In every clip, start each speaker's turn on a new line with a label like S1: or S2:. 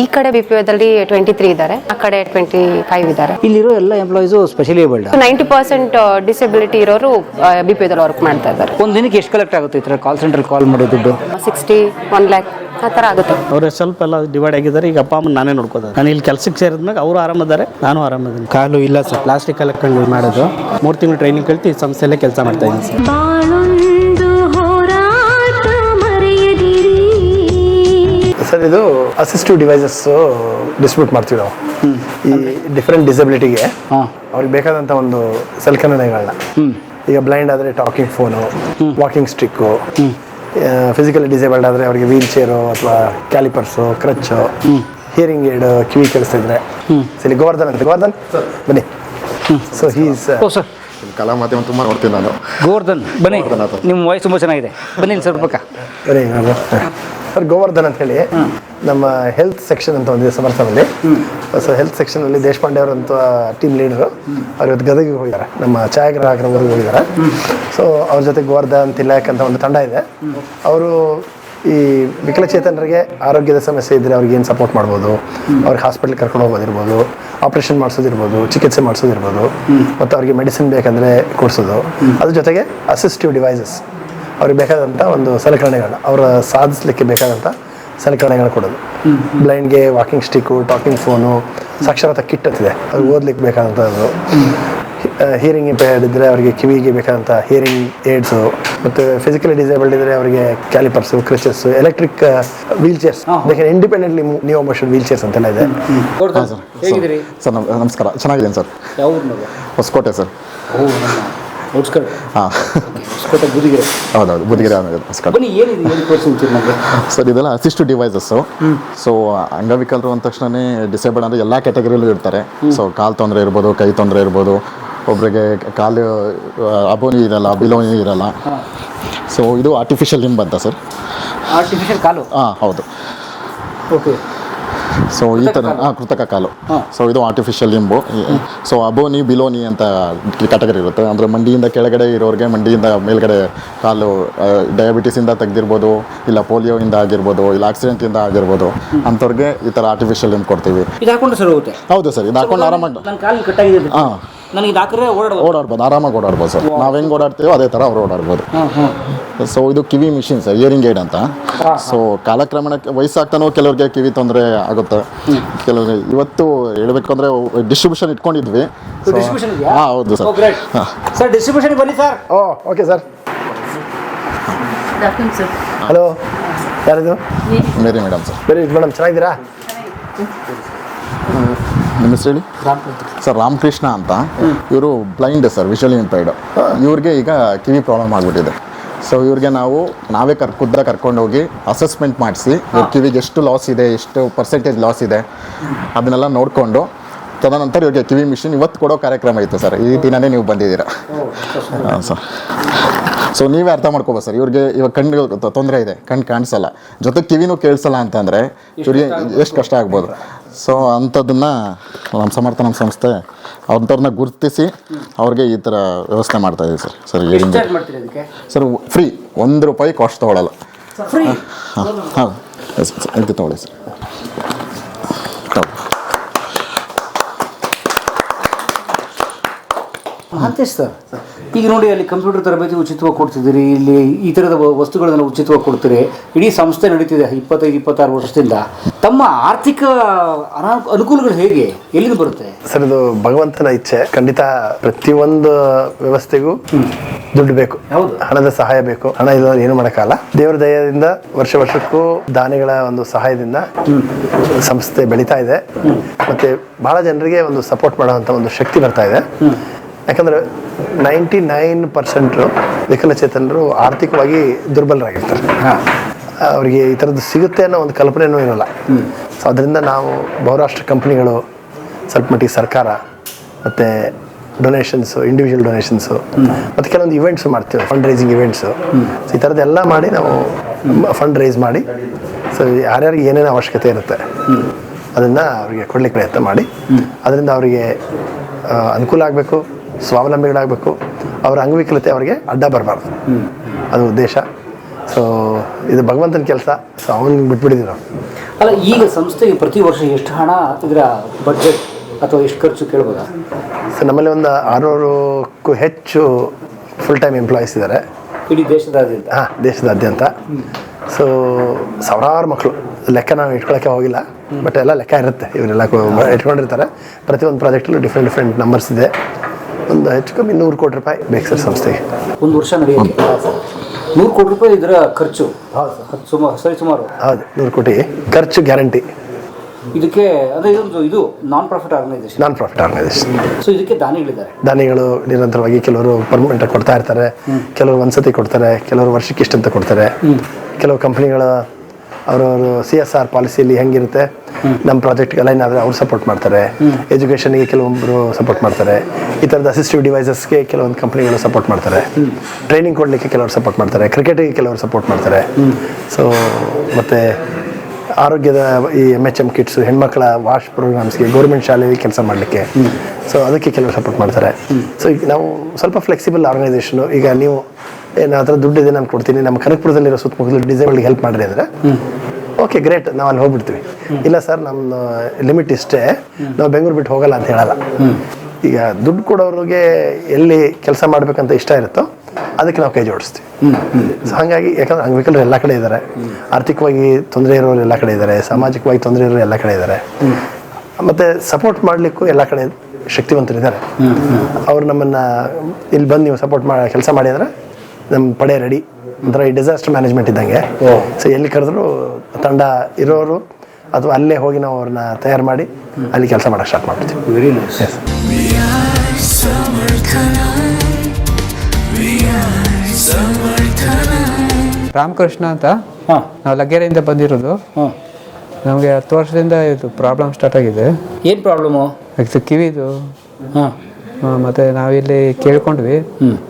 S1: ಈ ಕಡೆ B P ದಲ್ಲಿ ಟ್ವೆಂಟಿ ತ್ರೀ ಇದ್ದಾರೆ ಆ ಕಡೆ ಟ್ವೆಂಟಿ ಫೈವ್ ಇದ್ದಾರೆ.
S2: ಇಲ್ಲಿರೋ ಎಲ್ಲ employees specially abled
S1: ninety percent disability ಇರೋರು ಬಿ ಪಿ ವರ್ಕ್ ಮಾಡ್ತಾ ಇದ್ದಾರೆ.
S2: ಒಂದು ದಿನಕ್ಕೆ ಎಷ್ಟು ಕಲೆಕ್ಟ್ ಆಗುತ್ತೆ ಈ ಥರ ಕಾಲ್ ಸೆಂಟರ್ ಕಾಲ್ ಮಾಡೋ ದುಡ್ಡು?
S1: ಸಿಕ್ಸ್ಟಿ ಒನ್ ಲ್ಯಾಕ್ ಆ ಥರ ಆಗುತ್ತೆ.
S3: ಅವ್ರೆ ಸ್ವಲ್ಪ ಎಲ್ಲ ಡಿವೈಡ್ ಆಗಿದ್ದಾರೆ ಈಗ ಅಪ್ಪ ಅಮ್ಮ ನಾನೇ ನೋಡ್ಕೋತಾರೆ. ನಾನು ಇಲ್ಲಿ ಕೆಲ್ಸಕ್ಕೆ ಸೇರಿದ್ಮೇಲೆ ಅವರು ಆರಾಮದಾರೆ ನಾನು ಆರಾಮದಿನಿ
S4: ಕಾಲು ಇಲ್ಲ ಸರ್ ಪ್ಲಾಸ್ಟಿಕ್ ಕಲೆಕ್ಟ್ ಮಾಡೋದು. ಮೂರು ತಿಂಗಳು ಟ್ರೈನಿಂಗ್ ಕಲ್ತು ಈ ಸಂಸ್ಥೆಯಲ್ಲೇ ಕೆಲಸ ಮಾಡ್ತಾ ಇದ್ದೀನಿ ಸರ್ ಸರ್ ಇದು ಅಸಿಸ್ಟಿವ್ ಡಿವೈಸಸ್ ಡಿಸ್ಟ್ರಿಬ್ಯೂಟ್ ಮಾಡ್ತೀವಿ ನಾವು. ಈ ಡಿಫ್ರೆಂಟ್ ಡಿಸಬಿಲಿಟಿಗೆ ಅವ್ರಿಗೆ ಬೇಕಾದಂಥ ಒಂದು ಸಲಕರಣೆಗಳನ್ನ ಈಗ ಬ್ಲೈಂಡ್ ಆದರೆ talking phone walking stick physically disabled ಆದರೆ ಅವರಿಗೆ ವೀಲ್ ಚೇರು ಅಥವಾ ಕ್ಯಾಲಿಪರ್ಸು ಕ್ರಚ್ಚು ಹಿಯರಿಂಗ್ ಏಡ್ ಕಿವಿ ಕೇಳಿಸ್ತಿದ್ರೆ ಸರಿ ಗೋವರ್ಧನ್ ಅಂತ ಗೋವರ್ಧನ್ ಬನ್ನಿ. So he's
S2: oh sir.
S5: ಕಲಾ ಮಾಧ್ಯಮ ತುಂಬ ನೋಡ್ತೀನಿ ನಾನು.
S2: ಗೋವರ್ಧನ್ ಬನ್ನಿ. ನಿಮ್ಮ ವಾಯ್ಸ್ ತುಂಬ ಚೆನ್ನಾಗಿದೆ. ಬನ್ನಿ ಸರ್ ಸ್ವಲ್ಪ ಪಕ್ಕ
S4: ಬನ್ನಿ. ಸರ್ ಗೋವರ್ಧನ್ ಅಂತ ಹೇಳಿ ನಮ್ಮ ಹೆಲ್ತ್ ಸೆಕ್ಷನ್ ಅಂತ ಒಂದಿದೆ ಸಮರ್ಥನಲ್ಲಿ ಸೊ ಹೆಲ್ತ್ ಸೆಕ್ಷನ್ ಅಲ್ಲಿ ದೇಶಪಾಂಡೆ ಅವರಂತ ಟೀಮ್ ಲೀಡರು ಅವ್ರ ಇವತ್ತು ಗದಗಿಗೆ ಹೋಗಿದ್ದಾರೆ. ನಮ್ಮ ಛಾಯಾಗ್ರಾಹಕರ ಊರಿಗೆ ಹೋಗಿದ್ದಾರೆ. ಸೊ ಅವ್ರ ಜೊತೆ ಗೋವರ್ಧನ್ ತಿಲಕ್ ಅಂತ ಒಂದು ತಂಡ ಇದೆ. ಅವರು ಈ ವಿಕಲಚೇತನರಿಗೆ ಆರೋಗ್ಯದ ಸಮಸ್ಯೆ ಇದ್ದರೆ ಅವ್ರಿಗೆ ಏನು ಸಪೋರ್ಟ್ ಮಾಡ್ಬೋದು? ಅವ್ರಿಗೆ ಹಾಸ್ಪಿಟಲ್ ಕರ್ಕೊಂಡು ಹೋಗೋದಿರ್ಬೋದು ಆಪ್ರೇಷನ್ ಮಾಡಿಸೋದಿರ್ಬೋದು ಚಿಕಿತ್ಸೆ ಮಾಡಿಸೋದಿರ್ಬೋದು ಮತ್ತು ಅವ್ರಿಗೆ ಮೆಡಿಸಿನ್ ಬೇಕಂದರೆ ಕೊಡಿಸೋದು. ಅದ್ರ ಜೊತೆಗೆ ಅಸಿಸ್ಟಿವ್ ಡಿವೈಸಸ್ ಅವ್ರಿಗೆ ಬೇಕಾದಂಥ ಒಂದು ಸಲಕರಣೆಗಳನ್ನ ಅವರ ಸಾಧಿಸ್ಲಿಕ್ಕೆ ಬೇಕಾದಂಥ ಸಲಕರಣೆಗಳನ್ನ ಕೊಡೋದು. ಬ್ಲೈಂಡ್ಗೆ ವಾಕಿಂಗ್ ಸ್ಟಿಕ್ಕು ಟಾಕಿಂಗ್ ಫೋನು ಸಾಕ್ಷರತಾ ಕಿಟ್ ಅಂತಿದೆ. ಅದು ಓದ್ಲಿಕ್ಕೆ ಬೇಕಾದಂಥದ್ದು ಹಿಯರಿಂಗ್ ಇಂಪೇರ್ಡ್ ಇದ್ದರೆ ಅವರಿಗೆ ಕಿವಿಗೆ ಬೇಕಾದಂಥ ಹಿಯರಿಂಗ್ ಏಡ್ಸು ಮತ್ತು ಫಿಸಿಕಲಿ ಡಿಸೇಬಲ್ಡ್ ಇದ್ದರೆ ಅವರಿಗೆ calipers crutches electric wheel chairs ಬೇಕಾದ್ರೆ independently new motion wheel chairs ಅಂತೆಲ್ಲ ಇದೆ.
S5: ಸರ್ ನಮಸ್ಕಾರ. ಚೆನ್ನಾಗಿದ್ದೀನಿ ಸರ್. ಹೊಸಕೋಟೆ ಸರ್. ಹಾಂ.
S2: ಬುದಿಗೆರೆ
S5: ಹೌದೌದು ಬುದ್ಧಿಗಿರಿ ಆಮೇಲೆ ನಮಸ್ಕಾರ. ಸರ್ ಇದೆಲ್ಲ ಅಸಿಸ್ಟಿವ್ ಡಿವೈಸಸ್ಸು ಸೊ ಅಂಗವಿಕಲರು ಅಂದ ತಕ್ಷಣನೇ ಡಿಸೇಬಲ್ ಅಂದರೆ ಎಲ್ಲ ಕ್ಯಾಟಗರಿಯಲ್ಲೂ ಇರ್ತಾರೆ. ಸೊ ಕಾಲು ತೊಂದರೆ ಇರ್ಬೋದು ಕೈ ತೊಂದರೆ ಇರ್ಬೋದು ಒಬ್ಬರಿಗೆ ಕಾಲು ಅಬೋನಿ ಇರಲ್ಲ ಬಿಲೋನಿ ಇರಲ್ಲ ಸೊ ಇದು ಆರ್ಟಿಫಿಷಿಯಲ್ ಲಿಂಬ್ ಅಂತ ಸರ್.
S2: ಆರ್ಟಿಫಿಷಿಯಲ್ ಕಾಲು?
S5: ಹಾಂ ಹೌದು.
S2: ಓಕೆ
S5: ಸೊ ಈ ಥರ ಹಾಂ ಕೃತಕ ಕಾಲು. ಸೊ ಇದು artificial limb so above knee below knee ಅಂತ ಕ್ಯಾಟಗರಿ ಇರುತ್ತೆ. ಅಂದರೆ ಮಂಡಿಯಿಂದ ಕೆಳಗಡೆ ಇರೋರಿಗೆ ಮಂಡಿಯಿಂದ ಮೇಲ್ಗಡೆ ಕಾಲು ಡಯಾಬಿಟಿಸಿಂದ ತೆಗ್ದಿರ್ಬೋದು ಇಲ್ಲ ಪೋಲಿಯೋಯಿಂದ ಆಗಿರ್ಬೋದು ಇಲ್ಲ ಆಕ್ಸಿಡೆಂಟಿಂದ ಆಗಿರ್ಬೋದು ಅಂಥವ್ರಿಗೆ ಈ ಥರ ಆರ್ಟಿಫಿಷಿಯಲ್ ಲಿಂಬ್ ಕೊಡ್ತೀವಿ. ಹೌದು ಸರ್ ಇದು ಹಾಕೊಂಡು ಆರಾಮಾಗಿ
S2: ಕಟ್ಟಾಗಿದೆ
S5: ಹಾಂ.
S2: ನನಗೆ ಇದು ಹಾಕಿದ್ರೆ ಓಡಾಡೋದು
S5: ಓಡಾಡ್ಬೋದು ಆರಾಮಾಗಿ ಓಡಾಡ್ಬೋದು ಸರ್. ನಾವು ಹೆಂಗೆ ಓಡಾಡ್ತೀವೋ ಅದೇ ಥರ ಅವ್ರು ಓಡಾಡ್ಬೋದು.
S2: ಹಾಂ ಹಾಂ.
S5: ಸೊ ಇದು ಕಿವಿ ಮಿಷಿನ್ ಸರ್ ಇಯರಿಂಗ್ ಏಡ್ ಅಂತ ಸೊ ಕಾಲಕ್ರಮೇಣಕ್ಕೆ ವಯಸ್ಸಾಗ್ತಾನೋ ಕೆಲವ್ರಿಗೆ ಕಿವಿ ತೊಂದರೆ ಆಗುತ್ತೆ. ಕೆಲವ್ರಿಗೆ ಇವತ್ತು ಹೇಳ್ಬೇಕು ಅಂದರೆ ಡಿಸ್ಟ್ರಿಬ್ಯೂಷನ್ ಇಟ್ಕೊಂಡಿದ್ವಿ. ಹಾಂ ಹೌದು ಸರ್.
S2: ಗ್ರೇಟ್ ಸರ್ ಡಿಸ್ಟ್ರಿಬ್ಯೂಷನ್ ಬನ್ನಿ sir.
S4: Oh okay sir. Hello ಯಾರಿದು?
S5: Mary madam sir
S4: Mary madam ಚೆನ್ನಾಗಿದ್ದೀರಾ?
S5: ನಿಮ್ಮ ಹೆಸರು ಹೇಳಿ? ಸರ್ ರಾಮಕೃಷ್ಣ ಅಂತ. ಇವರು ಬ್ಲೈಂಡ್ ಸರ್ ವಿಷುವಲಿ ಇಂಪೈರ್ಡ್ ಇವ್ರಿಗೆ ಈಗ ಕಿವಿ ಪ್ರಾಬ್ಲಮ್ ಆಗಿಬಿಟ್ಟಿದೆ. ಸೊ ಇವ್ರಿಗೆ ನಾವು ನಾವೇ ಕರ್ ಖುದ್ದ ಕರ್ಕೊಂಡೋಗಿ ಅಸೆಸ್ಮೆಂಟ್ ಮಾಡಿಸಿ ಇವ್ರ ಕಿವಿಗೆ ಎಷ್ಟು ಲಾಸ್ ಇದೆ ಎಷ್ಟು ಪರ್ಸೆಂಟೇಜ್ ಲಾಸ್ ಇದೆ ಅದನ್ನೆಲ್ಲ ನೋಡಿಕೊಂಡು ತದನಂತರ ಇವ್ರಿಗೆ ಕಿವಿ ಮಿಷಿನ್ ಇವತ್ತು ಕೊಡೋ ಕಾರ್ಯಕ್ರಮ ಇತ್ತು ಸರ್. ಈ ದಿನನೇ ನೀವು ಬಂದಿದ್ದೀರಾ. ಹಾಂ ಸರ್. ಸೊ ನೀವೇ ಅರ್ಥ ಮಾಡ್ಕೋಬೋದು ಸರ್. ಇವ್ರಿಗೆ ಇವಾಗ ಕಣ್ಣು ತೊಂದರೆ ಇದೆ ಕಣ್ಣು ಕಾಣಿಸಲ್ಲ. ಜೊತೆಗೆ ಕಿವಿನೂ ಕೇಳಿಸಲ್ಲ ಅಂತಂದರೆ ಇವ್ರಿಗೆ ಎಷ್ಟು ಕಷ್ಟ ಆಗ್ಬೋದು. ಸೊ ಅಂಥದ್ದನ್ನ ನಮ್ಮ ಸಮರ್ಥ ನಮ್ಮ ಸಂಸ್ಥೆ ಅಂಥವ್ರನ್ನ ಗುರುತಿಸಿ ಅವ್ರಿಗೆ ಈ ಥರ ವ್ಯವಸ್ಥೆ ಮಾಡ್ತಾ ಇದೀವಿ ಸರ್. ಸರ್
S2: ಅದಕ್ಕೆ?
S5: ಸರ್ ಫ್ರೀ ಒಂದು ರೂಪಾಯಿ ಕಾಸ್ಟ್ ತೊಗೊಳಲ್ಲ.
S2: ಫ್ರೀ?
S5: ಹಾಂ ಹಾಂ. ಇದಕ್ಕೆ ತೊಗೊಳ್ಳಿ ಸರ್.
S2: ಅಂತೆ ಸರ್ ಈಗ ನೋಡಿ ಅಲ್ಲಿ ಕಂಪ್ಯೂಟರ್ ತರಬೇತಿ ಉಚಿತವಾಗಿ ಕೊಡ್ತಿದ್ದೀರಿ ಇಲ್ಲಿ ಈ ಥರದ ವಸ್ತುಗಳನ್ನು ಉಚಿತವಾಗಿ ಕೊಡ್ತೀರಿ. ಇಡೀ ಸಂಸ್ಥೆ ನಡೀತಿದೆ ಇಪ್ಪತ್ತೈದು ಇಪ್ಪತ್ತಾರು ವರ್ಷದಿಂದ. ತಮ್ಮ ಆರ್ಥಿಕ ಅನಾ ಅನುಕೂಲಗಳು ಹೇಗೆ? ಎಲ್ಲಿಂದ ಬರುತ್ತೆ?
S4: ಸರ್ ಇದು ಭಗವಂತನ ಇಚ್ಛೆ. ಖಂಡಿತ ಪ್ರತಿಯೊಂದು ವ್ಯವಸ್ಥೆಗೂ ದುಡ್ಡು ಬೇಕು.
S2: ಹೌದು.
S4: ಹಣದ ಸಹಾಯ ಬೇಕು. ಹಣ ಇಲ್ಲ ಏನು ಮಾಡೋಕ್ಕಲ್ಲ ದೇವರ ದಯದಿಂದ ವರ್ಷ ವರ್ಷಕ್ಕೂ ದಾನಿಗಳ ಒಂದು ಸಹಾಯದಿಂದ ಸಂಸ್ಥೆ ಬೆಳೀತಾ ಇದೆ. ಮತ್ತೆ ಬಹಳ ಜನರಿಗೆ ಒಂದು ಸಪೋರ್ಟ್ ಮಾಡುವಂತ ಒಂದು ಶಕ್ತಿ ಬರ್ತಾ ಇದೆ. ಯಾಕಂದ್ರೆ ನೈಂಟಿ ನೈನ್ ಪರ್ಸೆಂಟ್ ವಿಕಲಚೇತನರು ಆರ್ಥಿಕವಾಗಿ ದುರ್ಬಲರಾಗಿರ್ತಾರೆ. ಅವರಿಗೆ ಈ ಥರದ್ದು ಸಿಗುತ್ತೆ ಅನ್ನೋ ಒಂದು ಕಲ್ಪನೆನೂ ಇರಲ್ಲ. ಸೊ ಅದರಿಂದ ನಾವು ಬಹುರಾಷ್ಟ್ರ ಕಂಪ್ನಿಗಳು ಸ್ವಲ್ಪ ಮಟ್ಟಿಗೆ ಸರ್ಕಾರ ಮತ್ತು ಡೊನೇಷನ್ಸು ಇಂಡಿವಿಜುವಲ್ ಡೊನೇಷನ್ಸು ಮತ್ತು ಕೆಲವೊಂದು ಇವೆಂಟ್ಸ್ ಮಾಡ್ತೀವಿ ಫಂಡ್ ರೈಸಿಂಗ್ ಇವೆಂಟ್ಸು ಸೊ ಈ ಥರದ್ದೆಲ್ಲ ಮಾಡಿ ನಾವು ಫಂಡ್ ರೈಸ್ ಮಾಡಿ ಸೊ ಯಾರ್ಯಾರಿಗೆ ಏನೇನು ಅವಶ್ಯಕತೆ ಇರುತ್ತೆ ಅದನ್ನು ಅವರಿಗೆ ಕೊಡಲಿಕ್ಕೆ ಪ್ರಯತ್ನ ಮಾಡಿ ಅದರಿಂದ ಅವರಿಗೆ ಅನುಕೂಲ ಆಗಬೇಕು. ಸ್ವಾವಲಂಬಿಗಳಾಗಬೇಕು. ಅವರ ಅಂಗವಿಕಲತೆ ಅವರಿಗೆ ಅಡ್ಡ ಬರಬಾರ್ದು. ಅದು ಉದ್ದೇಶ. ಸೊ ಇದು ಭಗವಂತನ ಕೆಲಸ. ಸೊ ಅವನಿಗೆ ಬಿಟ್ಬಿಟ್ಟಿದ್ದೀವಿ ನಾವು.
S2: ಅಲ್ಲ ಈಗ ಸಂಸ್ಥೆಗೆ ಪ್ರತಿ ವರ್ಷ ಎಷ್ಟು ಹಣ ಇದರ ಬಡ್ಜೆಟ್ ಅಥವಾ ಎಷ್ಟು ಖರ್ಚು ಕೇಳ್ಬೋದಾ?
S4: ಸೊ ನಮ್ಮಲ್ಲಿ ಒಂದು ಆರುನೂರಕ್ಕೂ ಹೆಚ್ಚು ಫುಲ್ ಟೈಮ್ ಎಂಪ್ಲಾಯೀಸ್ ಇದ್ದಾರೆ.
S2: ಇಡೀ ದೇಶದಾದ್ಯಂತ?
S4: ಹಾಂ ದೇಶದಾದ್ಯಂತ. ಸೊ ಸಾವಿರಾರು ಮಕ್ಕಳು ಲೆಕ್ಕ ನಾವು ಇಟ್ಕೊಳ್ಳೋಕ್ಕೆ ಹೋಗಿಲ್ಲ. ಬಟ್ ಎಲ್ಲ ಲೆಕ್ಕ ಇರುತ್ತೆ. ಇವರೆಲ್ಲ ಇಟ್ಕೊಂಡಿರ್ತಾರೆ. ಪ್ರತಿಯೊಂದು ಪ್ರಾಜೆಕ್ಟಲ್ಲೂ ಡಿಫ್ರೆಂಟ್ ಡಿಫ್ರೆಂಟ್ ನಂಬರ್ಸ್ ಇದೆ. ಒಂದು ಹೆಚ್ಚು ಕಮ್ಮಿ ನೂರು ಕೋಟಿ ರೂಪಾಯಿ ಬೇಕು ಸರ್ ಸಂಸ್ಥೆಗೆ.
S2: ಒಂದು ವರ್ಷ ನಡೆಯುತ್ತೆ. ನೂರು ಕೋಟಿ ರೂಪಾಯಿ ಇದರ ಖರ್ಚು. ಸುಮಾರು ಸರಿ. ಸುಮಾರು.
S4: ಹೌದು ನೂರು ಕೋಟಿ ಖರ್ಚು ಗ್ಯಾರಂಟಿ.
S2: ಇದಕ್ಕೆ ಅದೇ ಇದೊಂದು ಇದು non profit organisation
S4: non profit organisation
S2: so ಇದಕ್ಕೆ ದಾನಿಗಳಿದ್ದಾರೆ.
S4: ದಾನಿಗಳು ನಿರಂತರವಾಗಿ ಕೆಲವರು ಪರ್ಮನೆಂಟ್ ಕೊಡ್ತಾ ಇರ್ತಾರೆ. ಕೆಲವರು ಒಂದ್ಸತಿ ಕೊಡ್ತಾರೆ ಕೆಲವರು ವರ್ಷಕ್ಕೆ ಇಷ್ಟಂತ ಕೊಡ್ತಾರೆ. ಕೆಲವು ಕಂಪ್ನಿಗಳ ಅವರವರು ಸಿ ಎಸ್ ಆರ್ ಪಾಲಿಸಿಯಲ್ಲಿ ಹೆಂಗಿರುತ್ತೆ. ನಮ್ಮ ಪ್ರಾಜೆಕ್ಟ್ಗೆ ಎಲ್ಲ ಆದರೆ ಅವ್ರು ಸಪೋರ್ಟ್ ಮಾಡ್ತಾರೆ. ಎಜುಕೇಷನ್ಗೆ ಕೆಲವೊಬ್ಬರು ಸಪೋರ್ಟ್ ಮಾಡ್ತಾರೆ. ಈ ಥರದ ಅಸಿಸ್ಟಿವ್ ಡಿವೈಸಸ್ಗೆ ಕೆಲವೊಂದು ಕಂಪ್ನಿಗಳು ಸಪೋರ್ಟ್ ಮಾಡ್ತಾರೆ. ಟ್ರೈನಿಂಗ್ ಕೊಡಲಿಕ್ಕೆ ಕೆಲವರು ಸಪೋರ್ಟ್ ಮಾಡ್ತಾರೆ. ಕ್ರಿಕೆಟಿಗೆ ಕೆಲವರು ಸಪೋರ್ಟ್ ಮಾಡ್ತಾರೆ. ಸೊ ಮತ್ತು ಆರೋಗ್ಯದ ಈ ಎಂ ಎಚ್ ಎಂ ಕಿಟ್ಸ್ ಹೆಣ್ಮಕ್ಳ ವಾಶ್ ಪ್ರೋಗ್ರಾಮ್ಸ್ಗೆ ಗೌರ್ಮೆಂಟ್ ಶಾಲೆಯಲ್ಲಿ ಕೆಲಸ ಮಾಡಲಿಕ್ಕೆ. ಸೊ ಅದಕ್ಕೆ ಕೆಲವರು ಸಪೋರ್ಟ್ ಮಾಡ್ತಾರೆ. ಸೊ ಈಗ ನಾವು ಸ್ವಲ್ಪ ಫ್ಲೆಕ್ಸಿಬಲ್ ಆರ್ಗನೈಸೇಷನು ಈಗ ನೀವು ಏನಾದರೂ ದುಡ್ಡಿದೆ ನಾನು ಕೊಡ್ತೀನಿ. ನಮ್ಮ ಕನಕಪುರದಲ್ಲಿರೋ ಸುತ್ತಮುತ್ತಲು ಡಿಸೇಬಲ್ಗೆ ಹೆಲ್ಪ್ ಮಾಡಿರಿ ಅಂದರೆ ಓಕೆ ಗ್ರೇಟ್ ನಾವು ಅಲ್ಲಿ ಹೋಗ್ಬಿಡ್ತೀವಿ. ಇಲ್ಲ ಸರ್ ನಮ್ಮ ಲಿಮಿಟ್ ಇಷ್ಟೇ. ನಾವು ಬೆಂಗಳೂರು ಬಿಟ್ಟು ಹೋಗಲ್ಲ ಅಂತ ಹೇಳಲ್ಲ. ಈಗ ದುಡ್ಡು ಕೊಡೋರಿಗೆ ಎಲ್ಲಿ ಕೆಲಸ ಮಾಡ್ಬೇಕಂತ ಇಷ್ಟ ಇರುತ್ತೋ ಅದಕ್ಕೆ ನಾವು ಕೈ ಜೋಡಿಸ್ತೀವಿ. ಸೊ ಹಾಗಾಗಿ ಯಾಕಂದ್ರೆ ಅಂಗವಿಕಲರು ಎಲ್ಲ ಕಡೆ ಇದ್ದಾರೆ ಆರ್ಥಿಕವಾಗಿ ತೊಂದರೆ ಇರೋರು ಎಲ್ಲ ಕಡೆ ಇದ್ದಾರೆ ಸಾಮಾಜಿಕವಾಗಿ ತೊಂದರೆ ಇರೋರು ಎಲ್ಲ ಕಡೆ ಇದ್ದಾರೆ ಮತ್ತು ಸಪೋರ್ಟ್ ಮಾಡಲಿಕ್ಕೂ ಎಲ್ಲ ಕಡೆ ಶಕ್ತಿವಂತರಿದ್ದಾರೆ. ಅವ್ರು ನಮ್ಮನ್ನು ಇಲ್ಲಿ ಬಂದು ನೀವು ಸಪೋರ್ಟ್ ಮಾಡಿ ಕೆಲಸ ಮಾಡಿ ಅಂದರೆ ನಮ್ಮ ಪಡೆ ರೆಡಿ ಒಂಥರ ಈ ಡಿಸಾಸ್ಟರ್ ಮ್ಯಾನೇಜ್ಮೆಂಟ್ ಇದ್ದಂಗೆ. ಸೊ ಎಲ್ಲಿ ಕರೆದ್ರು ತಂಡ ಇರೋರು ಅಥವಾ ಅಲ್ಲೇ ಹೋಗಿ ನಾವು ಅವ್ರನ್ನ ತಯಾರು ಮಾಡಿ ಅಲ್ಲಿ ಕೆಲಸ ಮಾಡೋಕೆ ಸ್ಟಾರ್ಟ್ ಮಾಡ್ತೀವಿ
S2: ವೆರಿ ನೈಸ್
S6: ರಾಮಕೃಷ್ಣ ಅಂತ
S2: ಹಾಂ.
S6: ನಾವು ಲಗ್ಗೆರೆಯಿಂದ ಬಂದಿರೋದು. ನಮಗೆ ಹತ್ತು ವರ್ಷದಿಂದ ಇದು ಪ್ರಾಬ್ಲಮ್ ಸ್ಟಾರ್ಟ್ ಆಗಿದೆ.
S2: ಏನು ಪ್ರಾಬ್ಲಮು
S6: ಇದು ಕಿವಿದು.
S2: ಹಾಂ.
S6: ಮತ್ತು ಮತ್ತೆ ನಾವಿಲ್ಲಿ ಕೇಳ್ಕೊಂಡ್ವಿ.
S2: ಹ್ಞೂ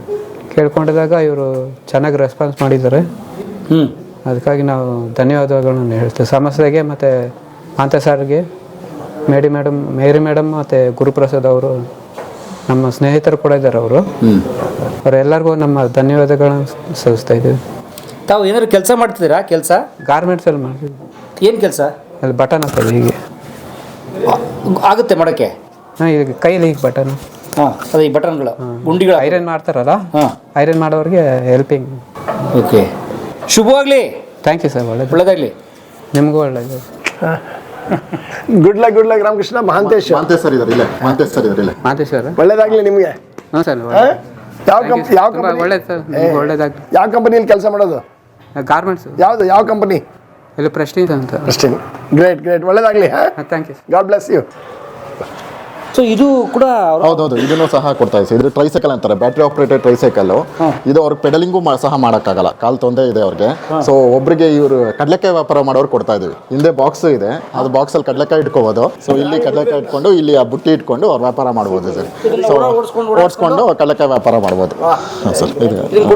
S6: ಕೇಳ್ಕೊಂಡಿದಾಗ ಇವರು ಚೆನ್ನಾಗಿ ರೆಸ್ಪಾನ್ಸ್ ಮಾಡಿದ್ದಾರೆ.
S2: ಹ್ಞೂ
S6: ಅದಕ್ಕಾಗಿ ನಾವು ಧನ್ಯವಾದಗಳನ್ನು ಹೇಳ್ತೇವೆ. ಸಮಸ್ಯೆಗೆ ಮತ್ತು ಮಾಂತ ಸರ್ಗೆ ಮೇಡಿ ಮೇಡಮ್ ಮೇರಿ ಮೇಡಮ್ ಮತ್ತು ಗುರುಪ್ರಸಾದ್ ಅವರು ನಮ್ಮ ಸ್ನೇಹಿತರು ಕೂಡ ಇದ್ದಾರೆ ಅವರು. ಅವರೆಲ್ಲರಿಗೂ ನಮ್ಮ ಧನ್ಯವಾದಗಳನ್ನು ಸಲ್ಲಿಸ್ತಾ ಇದ್ದೀವಿ.
S2: ತಾವು ಏನಾದ್ರು ಕೆಲಸ ಮಾಡ್ತಿದ್ದೀರಾ? ಕೆಲಸ?
S6: ಗಾರ್ಮೆಂಟ್ಸಲ್ಲಿ ಮಾಡ್ತೀವಿ.
S2: ಏನು ಕೆಲಸ?
S6: ಅಲ್ಲಿ ಬಟನ್ ಹಾಕೋದು ಹೀಗೆ.
S2: ಆಗುತ್ತೆ ಮಾಡೋಕ್ಕೆ
S6: ಹಾಂ ಈಗ ಕೈಯಲ್ಲಿ ಈಗ ಬಟನ್
S2: ಅದೇ ಈ ಬಟನ್ಗಳು ಗುಂಡಿಗಳು
S6: ಐರನ್ ಮಾಡ್ತಾರಲ್ಲ?
S2: ಹಾಂ.
S6: ಐರನ್ ಮಾಡೋರಿಗೆ ಹೆಲ್ಪಿಂಗ್.
S2: ಓಕೆ. ಶುಭವಾಗಲಿ
S6: ಥ್ಯಾಂಕ್ ಯು ಸರ್ ಒಳ್ಳೇದು.
S2: ಒಳ್ಳೆದಾಗಲಿ.
S6: ನಿಮಗೂ ಒಳ್ಳೇದು.
S4: Good luck good luck Ramakrishna. Mahantesh.
S5: Mantesh sir ಇದಾರೆ ಇಲ್ಲ. ಮಾಂತೇಶ್ ಸರ್ ಇದಾರೆ ಇಲ್ಲೇ.
S6: ಸರ್
S4: ಒಳ್ಳೇದಾಗ್ಲಿ ನಿಮಗೆ.
S6: ಹಾಂ ಸರ್
S4: ಯಾವ ಕಂಪ್ ಯಾವ ಕಂಪನಿ?
S6: ಒಳ್ಳೇದು ಸರ್ ನಿಮ್ಗೆ ಒಳ್ಳೇದಾಗ್ಲಿ.
S4: ಯಾವ ಕಂಪನಿಯಲ್ಲಿ ಕೆಲಸ ಮಾಡೋದು?
S6: ಗಾರ್ಮೆಂಟ್ಸ್
S4: ಯಾವುದು ಯಾವ ಕಂಪನಿ?
S6: ಇಲ್ಲಿ ಪ್ರೆಸ್ಟೀಜ್ ಅಂತ.
S4: ಅಷ್ಟೇ ಗ್ರೇಟ್ ಗ್ರೇಟ್ ಒಳ್ಳೇದಾಗ್ಲಿ ಹಾಂ?
S6: Thank you
S4: God bless you
S2: so ಇದು ಕೂಡ
S5: ಹೌದೌದು ಇದನ್ನು ಸಹ ಕೊಡ್ತಾ ಇದೆ ಇದು ಟ್ರೈಸೈಕಲ್ ಅಂತಾರೆ ಬ್ಯಾಟ್ರಿ ಆಪರೇಟೆಡ್ ಟ್ರೈಸೈಕಲ್ ಇದು ಅವ್ರಿಗೆ ಪೆಡಲಿಂಗು ಸಹ ಮಾಡೋಕ್ಕಾಗಲ್ಲ. ಕಾಲ್ ತೊಂದರೆ ಇದೆ ಅವ್ರಿಗೆ. ಸೊ ಒಬ್ರಿಗೆ ಇವರು ಕಡಲೆಕಾಯಿ ವ್ಯಾಪಾರ ಮಾಡೋರು ಕೊಡ್ತಾ ಇದೀವಿ ಹಿಂದೆ ಬಾಕ್ಸ್ ಇದೆ. ಅದು ಬಾಕ್ಸ್ ಅಲ್ಲಿ ಕಡಲೆಕಾಯಿ ಇಟ್ಕೋಬಹುದು ಸೊ ಇಲ್ಲಿ ಕಡಲೆಕಾಯಿ ಇಟ್ಕೊಂಡು ಇಲ್ಲಿ ಆ ಬುಟ್ಟಿ ಇಟ್ಕೊಂಡು ಅವ್ರು ವ್ಯಾಪಾರ ಮಾಡ್ಬೋದು ಸರ್. ಸೊ ಓಡಿಸ್ಕೊಂಡು ಕಡಲೆಕಾಯಿ ವ್ಯಾಪಾರ ಮಾಡ್ಬೋದು. ಸರ್ ಇದು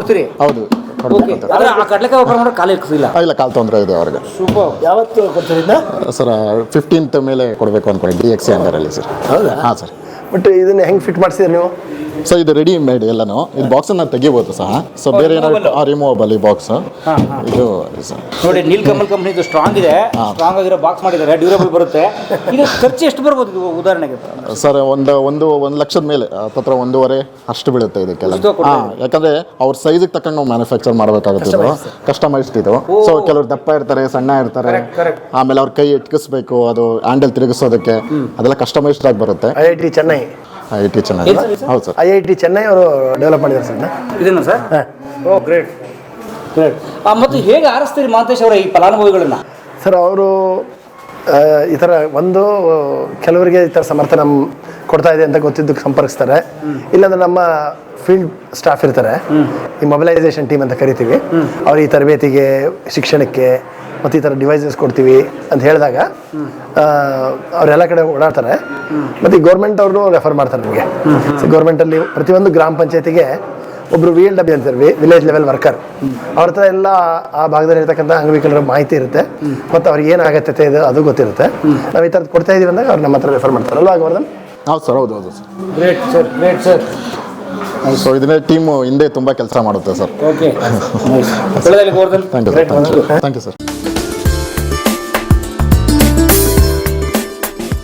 S5: ಹೌದು.
S2: ಆದರೆ ಆ ಕಡಲೆಕಾಯಿ ವ್ಯಾಪಾರ ಮಾಡೋ ಕಾಲ ಇರ್ತಿಲ್ಲ.
S5: ಇಲ್ಲ ಕಾಲು ತೊಂದರೆ ಇದೆ ಅವ್ರಿಗೆ.
S4: ಯಾವತ್ತು ಕೊಡ್ತೀರಿಂದ
S5: ಸರ್ ಫಿಫ್ಟೀನ್ತ್ ಮೇಲೆ ಕೊಡಬೇಕು ಅನ್ಕೊಂಡು ಡಿ ಎಕ್ಸ್ ಅಂದರಲ್ಲಿ ಅಂಡರಲ್ಲಿ ಸರ್.
S4: ಹೌದಾ?
S5: ಹಾಂ ಸರ್.
S4: ಬಟ್ ಇದನ್ನ ಹೆಂಗೆ ಫಿಟ್ ಮಾಡಿಸಿದ್ರಿ ನೀವು?
S5: ಸೊ ಇದು ರೆಡಿ ಮೇಡ್ ಎಲ್ಲನೂ. ಇದು ಬಾಕ್ಸನ್ನು ತೆಗಿಬೋದು ಸಹ. ಸೊ ಬೇರೆ ಏನಾದ್ರು ರಿಮೂವಬಲ್ ಈ ಬಾಕ್ಸ್ ಇದು ಸರ್
S2: ನೋಡಿ ನೀಲ್ ಕಮಲ್ ಕಂಪ್ನಿ ಇದು ಸ್ಟ್ರಾಂಗ್ ಇದೆ. ಸ್ಟ್ರಾಂಗ್ ಆಗಿರೋ ಬಾಕ್ಸ್ ಮಾಡಿದ್ದಾರೆ. ಡ್ಯೂರಬಲ್ ಬರುತ್ತೆ. ಇದು ಖರ್ಚು ಎಷ್ಟು ಬರ್ಬೋದು ಇದು ಉದಾಹರಣೆಗೆ?
S5: ಸರ್ ಒಂದು ಒಂದು ಒಂದು ಲಕ್ಷದ ಮೇಲೆ ಹತ್ತತ್ರ ಒಂದೂವರೆ ಅಷ್ಟು ಬೀಳುತ್ತೆ ಇದಕ್ಕೆಲ್ಲ. ಹಾಂ ಯಾಕಂದ್ರೆ ಅವ್ರ ಸೈಜಿಗೆ ತಕ್ಕಂಗೆ ನಾವು ಮ್ಯಾನುಫ್ಯಾಕ್ಚರ್ ಮಾಡಬೇಕಾಗುತ್ತೆ ಇದು. ಕಸ್ಟಮೈಸ್ಡ್ ಇದು. ಸೊ ಕೆಲವ್ರು ದಪ್ಪ ಇರ್ತಾರೆ ಸಣ್ಣ ಇರ್ತಾರೆ. ಆಮೇಲೆ ಅವ್ರ ಕೈ ಇಟ್ಕಿಸ್ಬೇಕು ಅದು ಹ್ಯಾಂಡಲ್ ತಿರುಗಿಸೋದಕ್ಕೆ. ಅದೆಲ್ಲ ಕಸ್ಟಮೈಸ್ಡ್ ಆಗಿ ಬರುತ್ತೆ.
S4: I I T Chennai.
S5: I T Chennai ಹೌದು sir.
S4: I I T Chennai ಅವರು ಡೆವಲಪ್ ಮಾಡಿದ್ದಾರೆ ಸರ್ ಇದನ್ನ.
S2: ಇದನ್ನ ಸರ್? ಓ ಗ್ರೇಟ್ ಗ್ರೇಟ್ ಮತ್ತು ಹೇಗೆ ಆರಿಸ್ತೀರಿ ಮಹಾಂತೇಶ್ ಅವರ ಈ ಫಲಾನುಭವಿಗಳನ್ನ?
S4: ಸರ್ ಅವರು ಈ ಥರ ಒಂದು ಕೆಲವರಿಗೆ ಈ ಥರ ಸಮರ್ಥನ ಕೊಡ್ತಾ ಇದೆ ಅಂತ ಗೊತ್ತಿದ್ದಕ್ಕೆ ಸಂಪರ್ಕಿಸ್ತಾರೆ. ಇಲ್ಲಾಂದ್ರೆ ನಮ್ಮ ಫೀಲ್ಡ್ ಸ್ಟಾಫ್ ಇರ್ತಾರೆ. ಈ ಮೊಬಿಲೈಸೇಷನ್ ಟೀಮ್ ಅಂತ ಕರಿತೀವಿ. ಅವ್ರ ಈ ತರಬೇತಿಗೆ ಶಿಕ್ಷಣಕ್ಕೆ ಮತ್ತು ಈ ಥರ ಡಿವೈಸಸ್ ಕೊಡ್ತೀವಿ ಅಂತ ಹೇಳಿದಾಗ ಅವರೆಲ್ಲ ಕಡೆ ಓಡಾಡ್ತಾರೆ. ಮತ್ತು ಈ ಗೌರ್ಮೆಂಟ್ ಅವ್ರನ್ನೂ ರೆಫರ್ ಮಾಡ್ತಾರೆ ನಮಗೆ. ಗೌರ್ಮೆಂಟಲ್ಲಿ ಪ್ರತಿಯೊಂದು ಗ್ರಾಮ ಪಂಚಾಯತಿಗೆ ಒಬ್ಬರು ವಿ ಎಲ್ ಡಬ್ಲ್ಯೂ ಅಂತಾರೆ ವಿಲೇಜ್ ಲೆವೆಲ್ ವರ್ಕರ್ ಅವ್ರ ಹತ್ರ ಎಲ್ಲ ಆ ಭಾಗದಲ್ಲಿ ಇರ್ತಕ್ಕಂಥ ಅಂಗವಿಕಲರ ಮಾಹಿತಿ ಇರುತ್ತೆ. ಮತ್ತು ಅವ್ರಿಗೆ ಏನು ಇದು ಇದೆ ಅದು ಗೊತ್ತಿರುತ್ತೆ. ನಾವು ಈ ಥರದ್ದು ಕೊಡ್ತಾ ಇದೀವಿ ಅಂದಾಗ ಅವ್ರು ನಮ್ಮ ಹತ್ರ ರೆಫರ್ ಮಾಡ್ತಾರೆ. ಅಲ್ವಾ ಗೋವರ್ಧನ್
S5: ಹೌದು ಸರ್ ಹೌದು ಹೌದು sir.
S2: Great sir great sir
S5: so ಇದನ್ನೇ ಟೀಮು ಹಿಂದೆ ತುಂಬ ಕೆಲಸ ಮಾಡುತ್ತೆ sir.
S2: Okay
S5: thank you sir thank you sir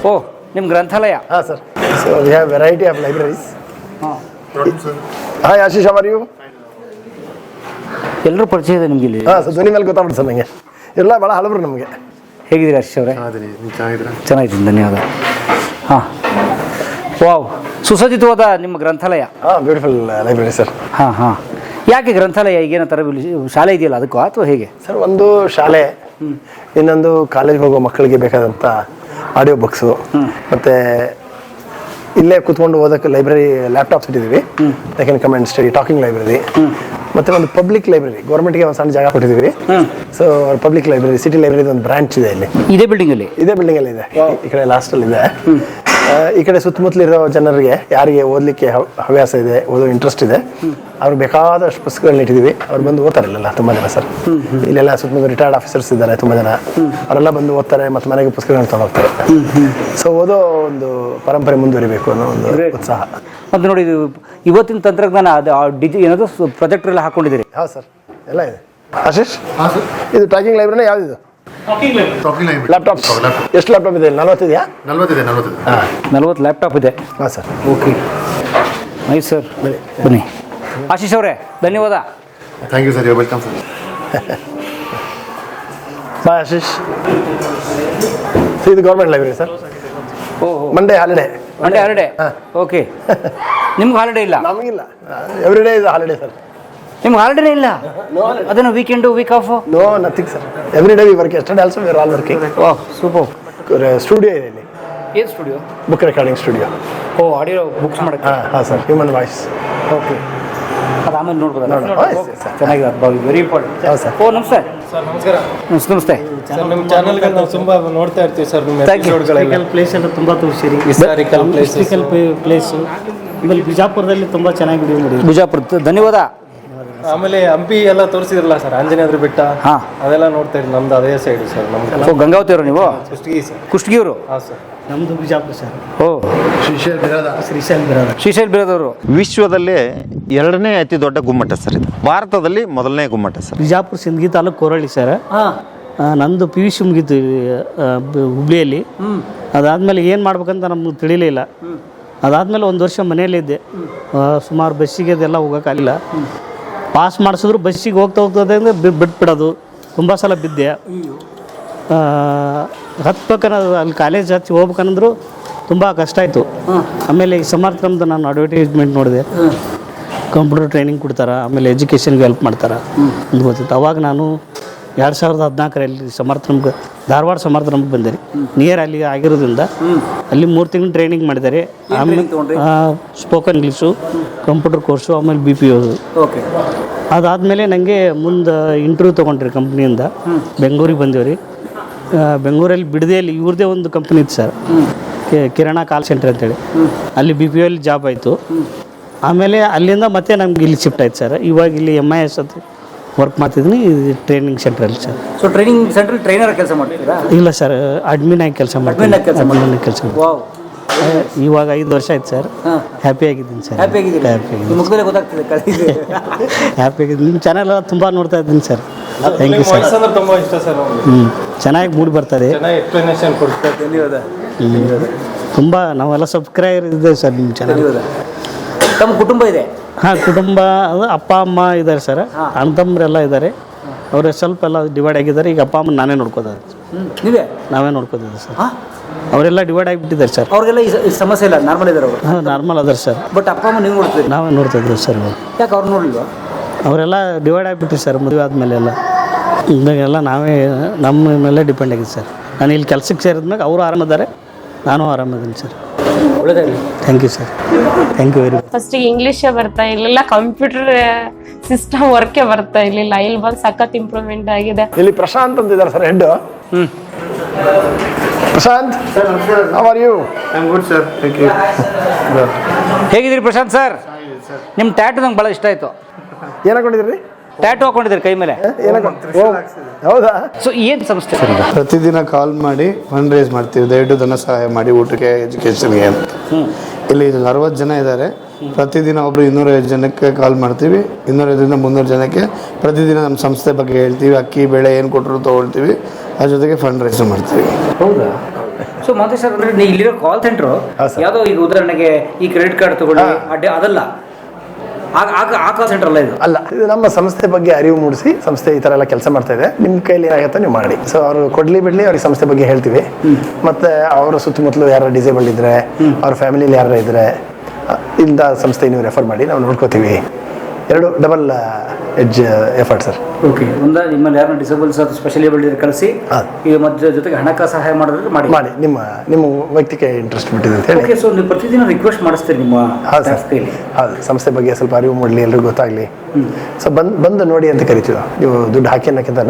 S2: ಓ ನಿಮ್ಮ ಗ್ರಂಥಾಲಯ?
S4: ಹಾಂ sir. So we have variety of libraries
S2: ಹಾಂ.
S4: ಹಾಯ್ ಆಶೀಶ್ ಅವರ್ ಯು
S2: ಎಲ್ಲರೂ ಪರಿಚಯ ಇದೆ ನಿಮ್ಗೆ ಇಲ್ಲಿ?
S4: ಹಾಂ ಸರ್ ಧ್ವನಿ ಮೇಲೆ ಗೊತ್ತಾಗ್ಬಿಟ್ಟು ಸರ್ ನನಗೆ ಎಲ್ಲ ಭಾಳ ಹಳಬರು ನಮಗೆ.
S2: ಹೇಗಿದ್ದೀರಾ ಆಶೀಶ್ ಅವರೇ? ಚೆನ್ನಾಗಿದ್ದೀನಿ ಧನ್ಯವಾದ. ಹಾಂ. ವಾವ್ ಸುಸಜ್ಜಿತವಾದ ನಿಮ್ಮ ಗ್ರಂಥಾಲಯ.
S4: ಹಾಂ ಬ್ಯೂಟಿಫುಲ್ ಲೈಬ್ರರಿ ಸರ್
S2: ಹಾಂ ಹಾಂ. ಯಾಕೆ ಗ್ರಂಥಾಲಯ ಈಗೇನೋ ಥರ ಶಾಲೆ ಇದೆಯಲ್ಲ ಅದಕ್ಕೋ ಅಥವಾ ಹೇಗೆ?
S4: ಸರ್ ಒಂದು ಶಾಲೆ ಇನ್ನೊಂದು ಕಾಲೇಜ್ಗೆ ಹೋಗೋ ಮಕ್ಕಳಿಗೆ ಬೇಕಾದಂಥ ಆಡಿಯೋ ಬುಕ್ಸು. ಮತ್ತೆ ಇಲ್ಲೇ ಕೂತ್ಕೊಂಡು ಓದಕ್ಕೆ ಲೈಬ್ರರಿ ಲ್ಯಾಪ್ಟಾಪ್ಸ್ ಇಟ್ಟಿದ್ದೀವಿ. I can come and study talking library ಮತ್ತೆ ಒಂದು ಪಬ್ಲಿಕ್ ಲೈಬ್ರರಿ ಗೌರ್ಮೆಂಟ್ಗೆ ಒಂದು ಸಣ್ಣ ಜಾಗ ಕೊಟ್ಟಿದ್ದೀವಿ. So public library city library ಒಂದು ಬ್ರಾಂಚ್ ಇದೆ ಇಲ್ಲಿ.
S2: ಇದೇ ಬಿಲ್ಡಿಂಗ್ ಅಲ್ಲಿ?
S4: ಇದೇ ಬಿಲ್ಡಿಂಗ್ ಅಲ್ಲಿ ಇದೆ. ಈ ಕಡೆ ಲಾಸ್ಟಲ್ಲಿ ಇದೆ. ಆ, ಈ ಕಡೆ ಸುತ್ತಮುತ್ತಲಿರೋ ಜನರಿಗೆ ಯಾರಿಗೆ ಓದಲಿಕ್ಕೆ ಹವ್ಯಾಸ ಇದೆ ಓದೋ ಇಂಟ್ರೆಸ್ಟ್ ಇದೆ ಅವ್ರಿಗೆ ಬೇಕಾದಷ್ಟು ಪುಸ್ತಕಗಳನ್ನ ಇಟ್ಟಿದ್ದೀವಿ. ಅವ್ರು ಬಂದು ಓದ್ತಾರೆ ಇಲ್ಲೆಲ್ಲ ತುಂಬ ಜನ ಸರ್. ಇಲ್ಲೆಲ್ಲ ಸುತ್ತಮುತ್ತ ರಿಟೈರ್ಡ್ ಆಫೀಸರ್ಸ್ ಇದ್ದಾರೆ ತುಂಬ ಜನ. ಅವರೆಲ್ಲ ಬಂದು ಓದ್ತಾರೆ ಮತ್ತು ಮನೆಗೆ ಪುಸ್ತಕಗಳನ್ನ ತಗೊಂಡೋಗ್ತಾರೆ. ಸೊ ಓದೋ ಒಂದು ಪರಂಪರೆ ಮುಂದುವರಿಬೇಕು ಅನ್ನೋ ಒಂದು ಉತ್ಸಾಹ.
S2: ಮತ್ತು ನೋಡಿ ಇದು ಇವತ್ತಿನ ತಂತ್ರಜ್ಞಾನ ಅದು ಆ ಡಿಜಿ ಏನದು ಪ್ರೊಜೆಕ್ಟರ್ ಎಲ್ಲ ಹಾಕೊಂಡಿದ್ದೀರಿ?
S4: ಹೌದು ಸರ್. ಎಲ್ಲ ಇದೆ. ಆಶೀಶ್? ಇದು ಟ್ರ್ಯಾಕಿಂಗ್ ಲೈಬ್ರರಿನ ಯಾವ್ದಿದು? ಲ್ಯಾಪ್ಟಾಪ್ ಎಷ್ಟು ಲ್ಯಾಪ್ಟಾಪ್ ಇದೆ? ನಲ್ವತ್ತಿದೆಯಾ
S5: ನಲ್ವತ್ತಿದೆ ನಲ್ವತ್ತಿದೆ
S2: ನಲ್ವತ್ತು ಲ್ಯಾಪ್ಟಾಪ್ ಇದೆ.
S4: ಹಾಂ ಸರ್
S2: ಓಕೆ ನೈಸ್ ಸರ್ ಬನ್ನಿ. ಆಶೀಶ್ ಅವರೇ ಧನ್ಯವಾದ.
S5: Thank you sir you welcome sir
S4: bye Ashish. ಇದು ಗೌರ್ಮೆಂಟ್ ಲೈಬ್ರರಿ ಸರ್
S2: ಓಹೋ.
S4: Monday holiday
S2: Monday holiday okay ನಿಮ್ಗೆ ಹಾಲಿಡೇ ಇಲ್ಲ?
S4: ನಮಗಿಲ್ಲ. Every day is holiday sir
S2: ನಿಮ್ಗೆ ಆಲ್ರೆಡಿ ಇಲ್ಲ? ಅದನ್ನು weekend week off
S4: no nothing sir every day we work yesterday also we are all working
S2: oh super
S4: studio ಇದೆ ಇಲ್ಲಿ.
S2: ಏನು studio
S4: book recording studio
S2: oh audio books ಮಾಡಕ್ಕೆ?
S4: ಹಾಂ ಹಾಂ sir human voice
S2: okay ಅದು ಆಮೇಲೆ
S4: ನೋಡ್ಬೋದು.
S2: ಚೆನ್ನಾಗಿದೆ. ವೆರಿ ಇಂಪಾರ್ಟೆಂಟ್
S4: ಹೌದು ಸರ್
S2: ಓ ನಮಸ್ತೆ. ಸರ್ ನಮಸ್ಕಾರ. ನಮಸ್ತೆ.
S7: ಸರ್ ನಿಮ್ಮ ಚಾನಲ್ಗೆ ನಾವು ತುಂಬಾ ನೋಡ್ತಾ ಇರ್ತೀವಿ ಸರ್ ನಿಮ್ಮ. ಎಪಿಸೋಡ್ಗಳೆಲ್ಲ
S3: ಪ್ಲೇಸ್ ಎಲ್ಲ ತುಂಬ ತೋರಿಸಿರಿ.
S7: ಹಿಸ್ಟಾರಿಕಲ್ ಪ್ಲೇಸ್
S3: ಹಿಸ್ಟಾರಿಕಲ್ ಪ್ಲೇಸು ಆಮೇಲೆ ಬಿಜಾಪುರದಲ್ಲಿ ತುಂಬ ಚೆನ್ನಾಗಿ ವಿಡಿಯೋ ಮಾಡಿ
S2: ಬಿಜಾಪುರ ಧನ್ಯವಾದ.
S7: ಆಮೇಲೆ ಹಂಪಿ ಎಲ್ಲ ತೋರಿಸಿದ್ರಲ್ಲ ಸರ್ ಆಂಜನೇಯದ್ರ ಬೆಟ್ಟ
S2: ಹಾ.
S7: ಅದೆಲ್ಲ ನೋಡ್ತಾ ಇರಿ ನಮ್ದು ಅದೇ ಸೈಡ್ ಸರ್ ನಮ್ದು
S2: ಗಂಗಾವತಿ ಅವರು ನೀವು?
S7: ಕುಷ್ಟಗಿ ಸರ್.
S2: ಕುಷ್ಟಗಿಯವರು?
S7: ಹಾಂ ಸರ್.
S3: ನಮ್ಮದು ಬಿಜಾಪುರ ಸರ್.
S2: ಓ.
S3: ಶ್ರೀಶೈಲ್ ಬಿರಾದ
S2: ಶ್ರೀಶೈಲ್ ಬಿರೋದವರು
S8: ವಿಶ್ವದಲ್ಲೇ ಎರಡನೇ ಅತಿ ದೊಡ್ಡ ಗುಮ್ಮಟ ಸರ್ ಇದು. ಭಾರತದಲ್ಲಿ ಮೊದಲನೇ ಗುಮ್ಮಟ ಸರ್.
S3: ಬಿಜಾಪುರ ಸಿಂಧಗಿ ತಾಲೂಕು ಕೋರಳ್ಳಿ ಸರ್. ಆ, ನಂದು ಪಿ ವಿ ಸಿ ಮುಗೀತು ಆ, ಬ- ಹುಬ್ಳಿಯಲ್ಲಿ. ಅದಾದಮೇಲೆ ಏನು ಮಾಡ್ಬೇಕಂತ ನಮ್ಗೆ ತಿಳಿಲಿಲ್ಲ ಅದಾದಮೇಲೆ ಒಂದು ವರ್ಷ ಮನೆಯಲ್ಲಿದ್ದೆ ಇದ್ದೆ. ಸುಮಾರು ಬಸ್ಸಿಗೆ ಅದೆಲ್ಲ ಹೋಗೋಕ್ಕಾಗಿಲ್ಲ ಪಾಸ್ ಮಾಡಿಸಿದ್ರು ಬಸ್ಸಿಗೆ ಹೋಗ್ತಾ ಹೋಗ್ತದೆ ಅಂದರೆ ಬಿಟ್ಬಿಡೋದು. ತುಂಬ ಸಲ ಬಿದ್ದೆ. ಹತ್ಬೇಕನ್ನೋದು ಅಲ್ಲಿ ಕಾಲೇಜ್ ಹಚ್ಚಿ ಹೋಗ್ಬೇಕಂದ್ರು ತುಂಬ ಕಷ್ಟ ಆಯಿತು. ಆಮೇಲೆ ಈ ಸಮರ್ಥನಮ್ದು ನಾನು ಅಡ್ವರ್ಟೈಸ್ಮೆಂಟ್ ನೋಡಿದೆ. ಕಂಪ್ಯೂಟರ್ ಟ್ರೈನಿಂಗ್ ಕೊಡ್ತಾರೆ ಆಮೇಲೆ ಎಜುಕೇಷನ್ಗೆ ಹೆಲ್ಪ್ ಮಾಡ್ತಾರೆ. ಅಂತ ಗೊತ್ತಿತ್ತು. ಅವಾಗ ನಾನು ಎರಡು ಸಾವಿರದ ಹದಿನಾಲ್ಕರಲ್ಲಿ ಸಮರ್ಥನಮ್ಗೆ ಧಾರವಾಡ ಸಮರ್ಥನಮ್ಗೆ ಬಂದೆ. ರೀ ನಿಯರ್ ಅಲ್ಲಿ ಆಗಿರೋದ್ರಿಂದ ಅಲ್ಲಿ ಮೂರು ತಿಂಗಳು ಟ್ರೈನಿಂಗ್ ಮಾಡಿದ್ದಾರೆ. ಆಮೇಲೆ ಸ್ಪೋಕನ್ ಇಂಗ್ಲೀಷು ಕಂಪ್ಯೂಟರ್ ಕೋರ್ಸು ಆಮೇಲೆ ಬಿ ಪಿ ಓದು
S2: ಓಕೆ
S3: ಅದಾದಮೇಲೆ ನನಗೆ ಮುಂದೆ ಇಂಟರ್ವ್ಯೂ ತೊಗೊಂಡ್ರಿ ಕಂಪ್ನಿಯಿಂದ ಬೆಂಗಳೂರಿಗೆ ಬಂದೇವ್ರಿ. ರೀ ಬೆಂಗಳೂರಲ್ಲಿ ಬಿಡದೆಯಲ್ಲಿ ಇವ್ರದೇ ಒಂದು ಕಂಪ್ನಿ ಇತ್ತು ಸರ್. ಕಿರಣ ಕಾಲ್ ಸೆಂಟರ್ ಅಂತೇಳಿ. ಅಲ್ಲಿ ಬಿ ಪಿ ಓಲ್ಲಿ ಜಾಬ್ ಆಯಿತು. ಆಮೇಲೆ ಅಲ್ಲಿಂದ ಮತ್ತೆ ನಮ್ಗೆ ಇಲ್ಲಿ ಶಿಫ್ಟ್ ಆಯ್ತು ಸರ್. ಇವಾಗ ಇಲ್ಲಿ ಎಂ ಐ ಎಸ್ ಅಂತ. ವರ್ಕ್ ಮಾಡ್ತಿದ್ದೀನಿ ಟ್ರೈನಿಂಗ್ ಸೆಂಟ್ರಲ್ಲಿ sir
S2: so training centre trainer ಕೆಲಸ ಮಾಡ್ತೀರಾ?
S3: ಇಲ್ಲ ಸರ್ ಅಡ್ಮಿನ್ ಆಗಿ ಕೆಲಸ ಮಾಡ್ತೀನಿ.
S2: ಕೆಲ್ಸ ವಾವ್
S3: ಇವಾಗ ಐದು ವರ್ಷ ಆಯ್ತು ಸರ್ ಹ್ಯಾಪಿ ಆಗಿದ್ದೀನಿ ಸರ್
S2: ಹ್ಯಾಪಿ ಆಗಿದೆ
S3: ಹ್ಯಾಪಿ
S2: ನಿಮ್ಮ ಮುಖದಲ್ಲೇ ಗೊತ್ತಾಗ್ತಿದೆ ಕಳೆದಿದೆ
S3: ಹ್ಯಾಪಿ ಆಗಿದ್ದೀನಿ. ನಿಮ್ಮ ಚಾನಲ್ ತುಂಬ ನೋಡ್ತಾ ಇದ್ದೀನಿ sir thank you sir
S7: voice ಅಂದ್ರೆ ತುಂಬಾ ಇಷ್ಟ ಸರ್
S3: ಹ್ಞೂ ಚೆನ್ನಾಗಿ ಮೂಡಿ ಬರ್ತದೆ.
S7: ಚೆನ್ನಾಗಿ ಎಕ್ಸ್ಪ್ಲನೇಷನ್ ಕೊಡ್ತಾರೆ ಧನ್ಯವಾದ.
S3: ತುಂಬ ನಾವೆಲ್ಲ ಸಬ್ಸ್ಕ್ರೈಬರ್ ಇದ್ದೇವೆ ಸರ್ ನಿಮ್ಮ ಚಾನಲ್
S2: ಧನ್ಯವಾದ. ತಮ್ಮ ಕುಟುಂಬ ಇದೆ?
S3: ಹಾಂ ಕುಟುಂಬ ಅದು ಅಪ್ಪ ಅಮ್ಮ ಇದ್ದಾರೆ ಸರ್. ಅಣ್ಣ ತಮ್ಮರೆಲ್ಲ ಇದ್ದಾರೆ. ಅವರ ಸ್ವಲ್ಪ ಎಲ್ಲ ಡಿವೈಡ್ ಆಗಿದ್ದಾರೆ. ಈಗ ಅಪ್ಪ ಅಮ್ಮ ನಾನೇ ನೋಡ್ಕೋತಾರೆ.
S2: ನೀವೇ?
S3: ನಾವೇ ನೋಡ್ಕೋತಿದ್ದೆ ಸರ್. ಅವರೆಲ್ಲ ಡಿವೈಡ್ ಆಗಿಬಿಟ್ಟಿದ್ದಾರೆ ಸರ್.
S2: ಅವ್ರಿಗೆಲ್ಲ ಈ ಸ- ಈ ಸಮಸ್ಯೆ ಇಲ್ಲ. ನಾರ್ಮಲ್ ಇದ್ದಾರೆ ಅವರು.
S3: ಹಾಂ ನಾರ್ಮಲ್ ಅದಾರೆ ಸರ್.
S2: ಬಟ್ ಅಪ್ಪ ಅಮ್ಮ ನೀವು ನೋಡ್ತೀವಿ
S3: ನಾವೇ ನೋಡ್ತಿದ್ದೀವಿ ಸರ್ ಇವಾಗ.
S2: ಯಾಕೆ ಅವ್ರು ನೋಡಲಿಲ್ವಾ?
S3: ಅವರೆಲ್ಲ ಡಿವೈಡ್ ಆಗಿಬಿಟ್ರಿ ಸರ್ ಮದುವೆ ಆದಮೇಲೆ ಎಲ್ಲ. ಇವಾಗೆಲ್ಲ ನಾವೇ ನಮ್ಮ ಮೇಲೆ ಡಿಪೆಂಡ್ ಆಗಿದೆ ಸರ್. ನಾನು ಇಲ್ಲಿ ಕೆಲಸಕ್ಕೆ ಸೇರಿದ್ಮೇಲೆ ಅವರು ಆರಾಮಿದ್ದಾರೆ ನಾನು ಆರಾಮಿದ್ದೀನಿ ಸರ್.
S2: ಒಳ್ಳೇದಾಗಲಿ.
S3: Thank you sir thank you very much
S1: ಫಸ್ಟಿಗೆ ಇಂಗ್ಲೀಷೇ ಬರ್ತಾ ಇರಲಿಲ್ಲ ಕಂಪ್ಯೂಟರ್ ಸಿಸ್ಟಮ್ ವರ್ಕೇ ಬರ್ತಾ ಇರಲಿಲ್ಲ. ಇಲ್ಲಿ ಬಂದು ಸಖತ್ ಇಂಪ್ರೂವ್ಮೆಂಟ್ ಆಗಿದೆ.
S4: ಇಲ್ಲಿ ಪ್ರಶಾಂತ್ ಅಂತ ಇದ್ದಾರೆ sir head Prashant how are you
S2: ಹೇಗಿದ್ದೀರಿ ಪ್ರಶಾಂತ್ ಸರ್ ನಿಮ್ಮ ಟ್ಯಾಟ್ ನಂಗೆ ಭಾಳ ಇಷ್ಟ ಆಯಿತು.
S4: ಏನ್ ಹಾಕೊಂಡಿದ್ದೀರಿ
S2: ಟ್ಯಾಟು ಹಾಕೊಂಡಿದ್ದಾರೆ ಕೈ ಮೇಲೆ.
S4: ಹೌದಾ?
S2: ಸೊ ಏನು ಸಂಸ್ಥೆ ಸರ್ ಇದು
S9: ಪ್ರತಿದಿನ ಕಾಲ್ ಮಾಡಿ ಫಂಡ್ ರೈಸ್ ಮಾಡ್ತೀವಿ ದಯವಿಟ್ಟು ಧನ ಸಹಾಯ ಮಾಡಿ ಊಟಕ್ಕೆ ಎಜುಕೇಷನ್ಗೆ ಅಂತ. ಇಲ್ಲಿ ಅರವತ್ತು ಜನ ಇದ್ದಾರೆ ಪ್ರತಿದಿನ ಒಬ್ರು ಇನ್ನೂರೈವತ್ತು ಜನಕ್ಕೆ ಕಾಲ್ ಮಾಡ್ತೀವಿ. ಇನ್ನೂರೈದರಿಂದ ಮುನ್ನೂರು ಜನಕ್ಕೆ ಪ್ರತಿದಿನ ನಮ್ಮ ಸಂಸ್ಥೆ ಬಗ್ಗೆ ಹೇಳ್ತೀವಿ. ಅಕ್ಕಿ ಬೆಳೆ ಏನು ಕೊಟ್ಟರು ತೊಗೊಳ್ತೀವಿ. ಅದ್ರ ಜೊತೆಗೆ ಫಂಡ್ ರೈಸ್ ಮಾಡ್ತೀವಿ.
S2: ಹೌದಾ? ಸೊ ಮತ್ತೆ ಸರ್ ಅಂದ್ರೆ ಇಲ್ಲಿರೋ ಕಾಲ್ ಸೆಂಟ್ರು ಯಾವುದೋ ಈಗ ಉದಾಹರಣೆಗೆ ಈ ಕ್ರೆಡಿಟ್ ಕಾರ್ಡ್ ತಗೊಳ್ಳಿ ಅಡ್ಡೆ ಅದಲ್ಲ. ಸೆಂಟರ್ ಅಲ್ಲ ಇದು.
S4: ಅಲ್ಲ ಇದು ನಮ್ಮ ಸಂಸ್ಥೆ ಬಗ್ಗೆ ಅರಿವು ಮೂಡಿಸಿ ಸಂಸ್ಥೆ ಈ ತರ ಎಲ್ಲ ಕೆಲಸ ಮಾಡ್ತಾ ಇದೆ. ನಿಮ್ ಕೈಲಿ ಏನಾಗುತ್ತೆ ನೀವು ಮಾಡಿ. ಸೊ ಅವರು ಕೊಡ್ಲಿ ಬಿಡ್ಲಿ ಅವ್ರಿಗೆ ಸಂಸ್ಥೆ ಬಗ್ಗೆ ಹೇಳ್ತೀವಿ. ಮತ್ತೆ ಅವರ ಸುತ್ತಮುತ್ತಲು ಯಾರು ಡಿಸೇಬಲ್ಡ್ ಇದ್ರೆ ಅವ್ರ ಫ್ಯಾಮಿಲಿಲಿ ಯಾರು ಇದ್ರೆ ಇಂಥ ಸಂಸ್ಥೆ ನೀವು ರೆಫರ್ ಮಾಡಿ ನಾವು ನೋಡ್ಕೋತೀವಿ. ಎರಡು double edge effort sir
S2: okay ಒಂದ ನಿಮ್ಮಲ್ಲಿ ಯಾರನ್ನ ಡಿಸೇಬಲ್ಸ್ ಅಥವಾ ಸ್ಪೆಷಲಿ ಏಬಲ್ಡ್ ಕಳಿಸಿ. ಈಗ ಮಧ್ಯ ಜೊತೆಗೆ ಹಣಕಾಸು ಸಹಾಯ ಮಾಡಿದ್ರೆ ಮಾಡಿ.
S4: ಮಾಡಿ. ನಿಮ್ಮ ನಿಮ್ಮ ವೈಯಕ್ತಿಕ ಇಂಟ್ರೆಸ್ಟ್ ಬಿಟ್ಟಿದೆ ಅಂತ ಹೇಳಿ.
S2: ಓಕೆ ಸೊ ನೀವು ಪ್ರತಿದಿನ ರಿಕ್ವೆಸ್ಟ್ ಮಾಡಿಸ್ತೀರಿ ನಿಮ್ಮ
S4: ಹೌದು ಸರ್ ಹೌದು. ಸಂಸ್ಥೆ ಬಗ್ಗೆ ಸ್ವಲ್ಪ ಅರಿವು ಮಾಡಲಿ ಎಲ್ಲರಿಗೂ ಗೊತ್ತಾಗಲಿ. ಸೊ ಬಂದು ಬಂದು ನೋಡಿ ಅಂತ ಕರಿತೀವಿ ನೀವು ದುಡ್ಡು ಹಾಕಿ ಅನ್ನೋಕ್ಕಿಂತ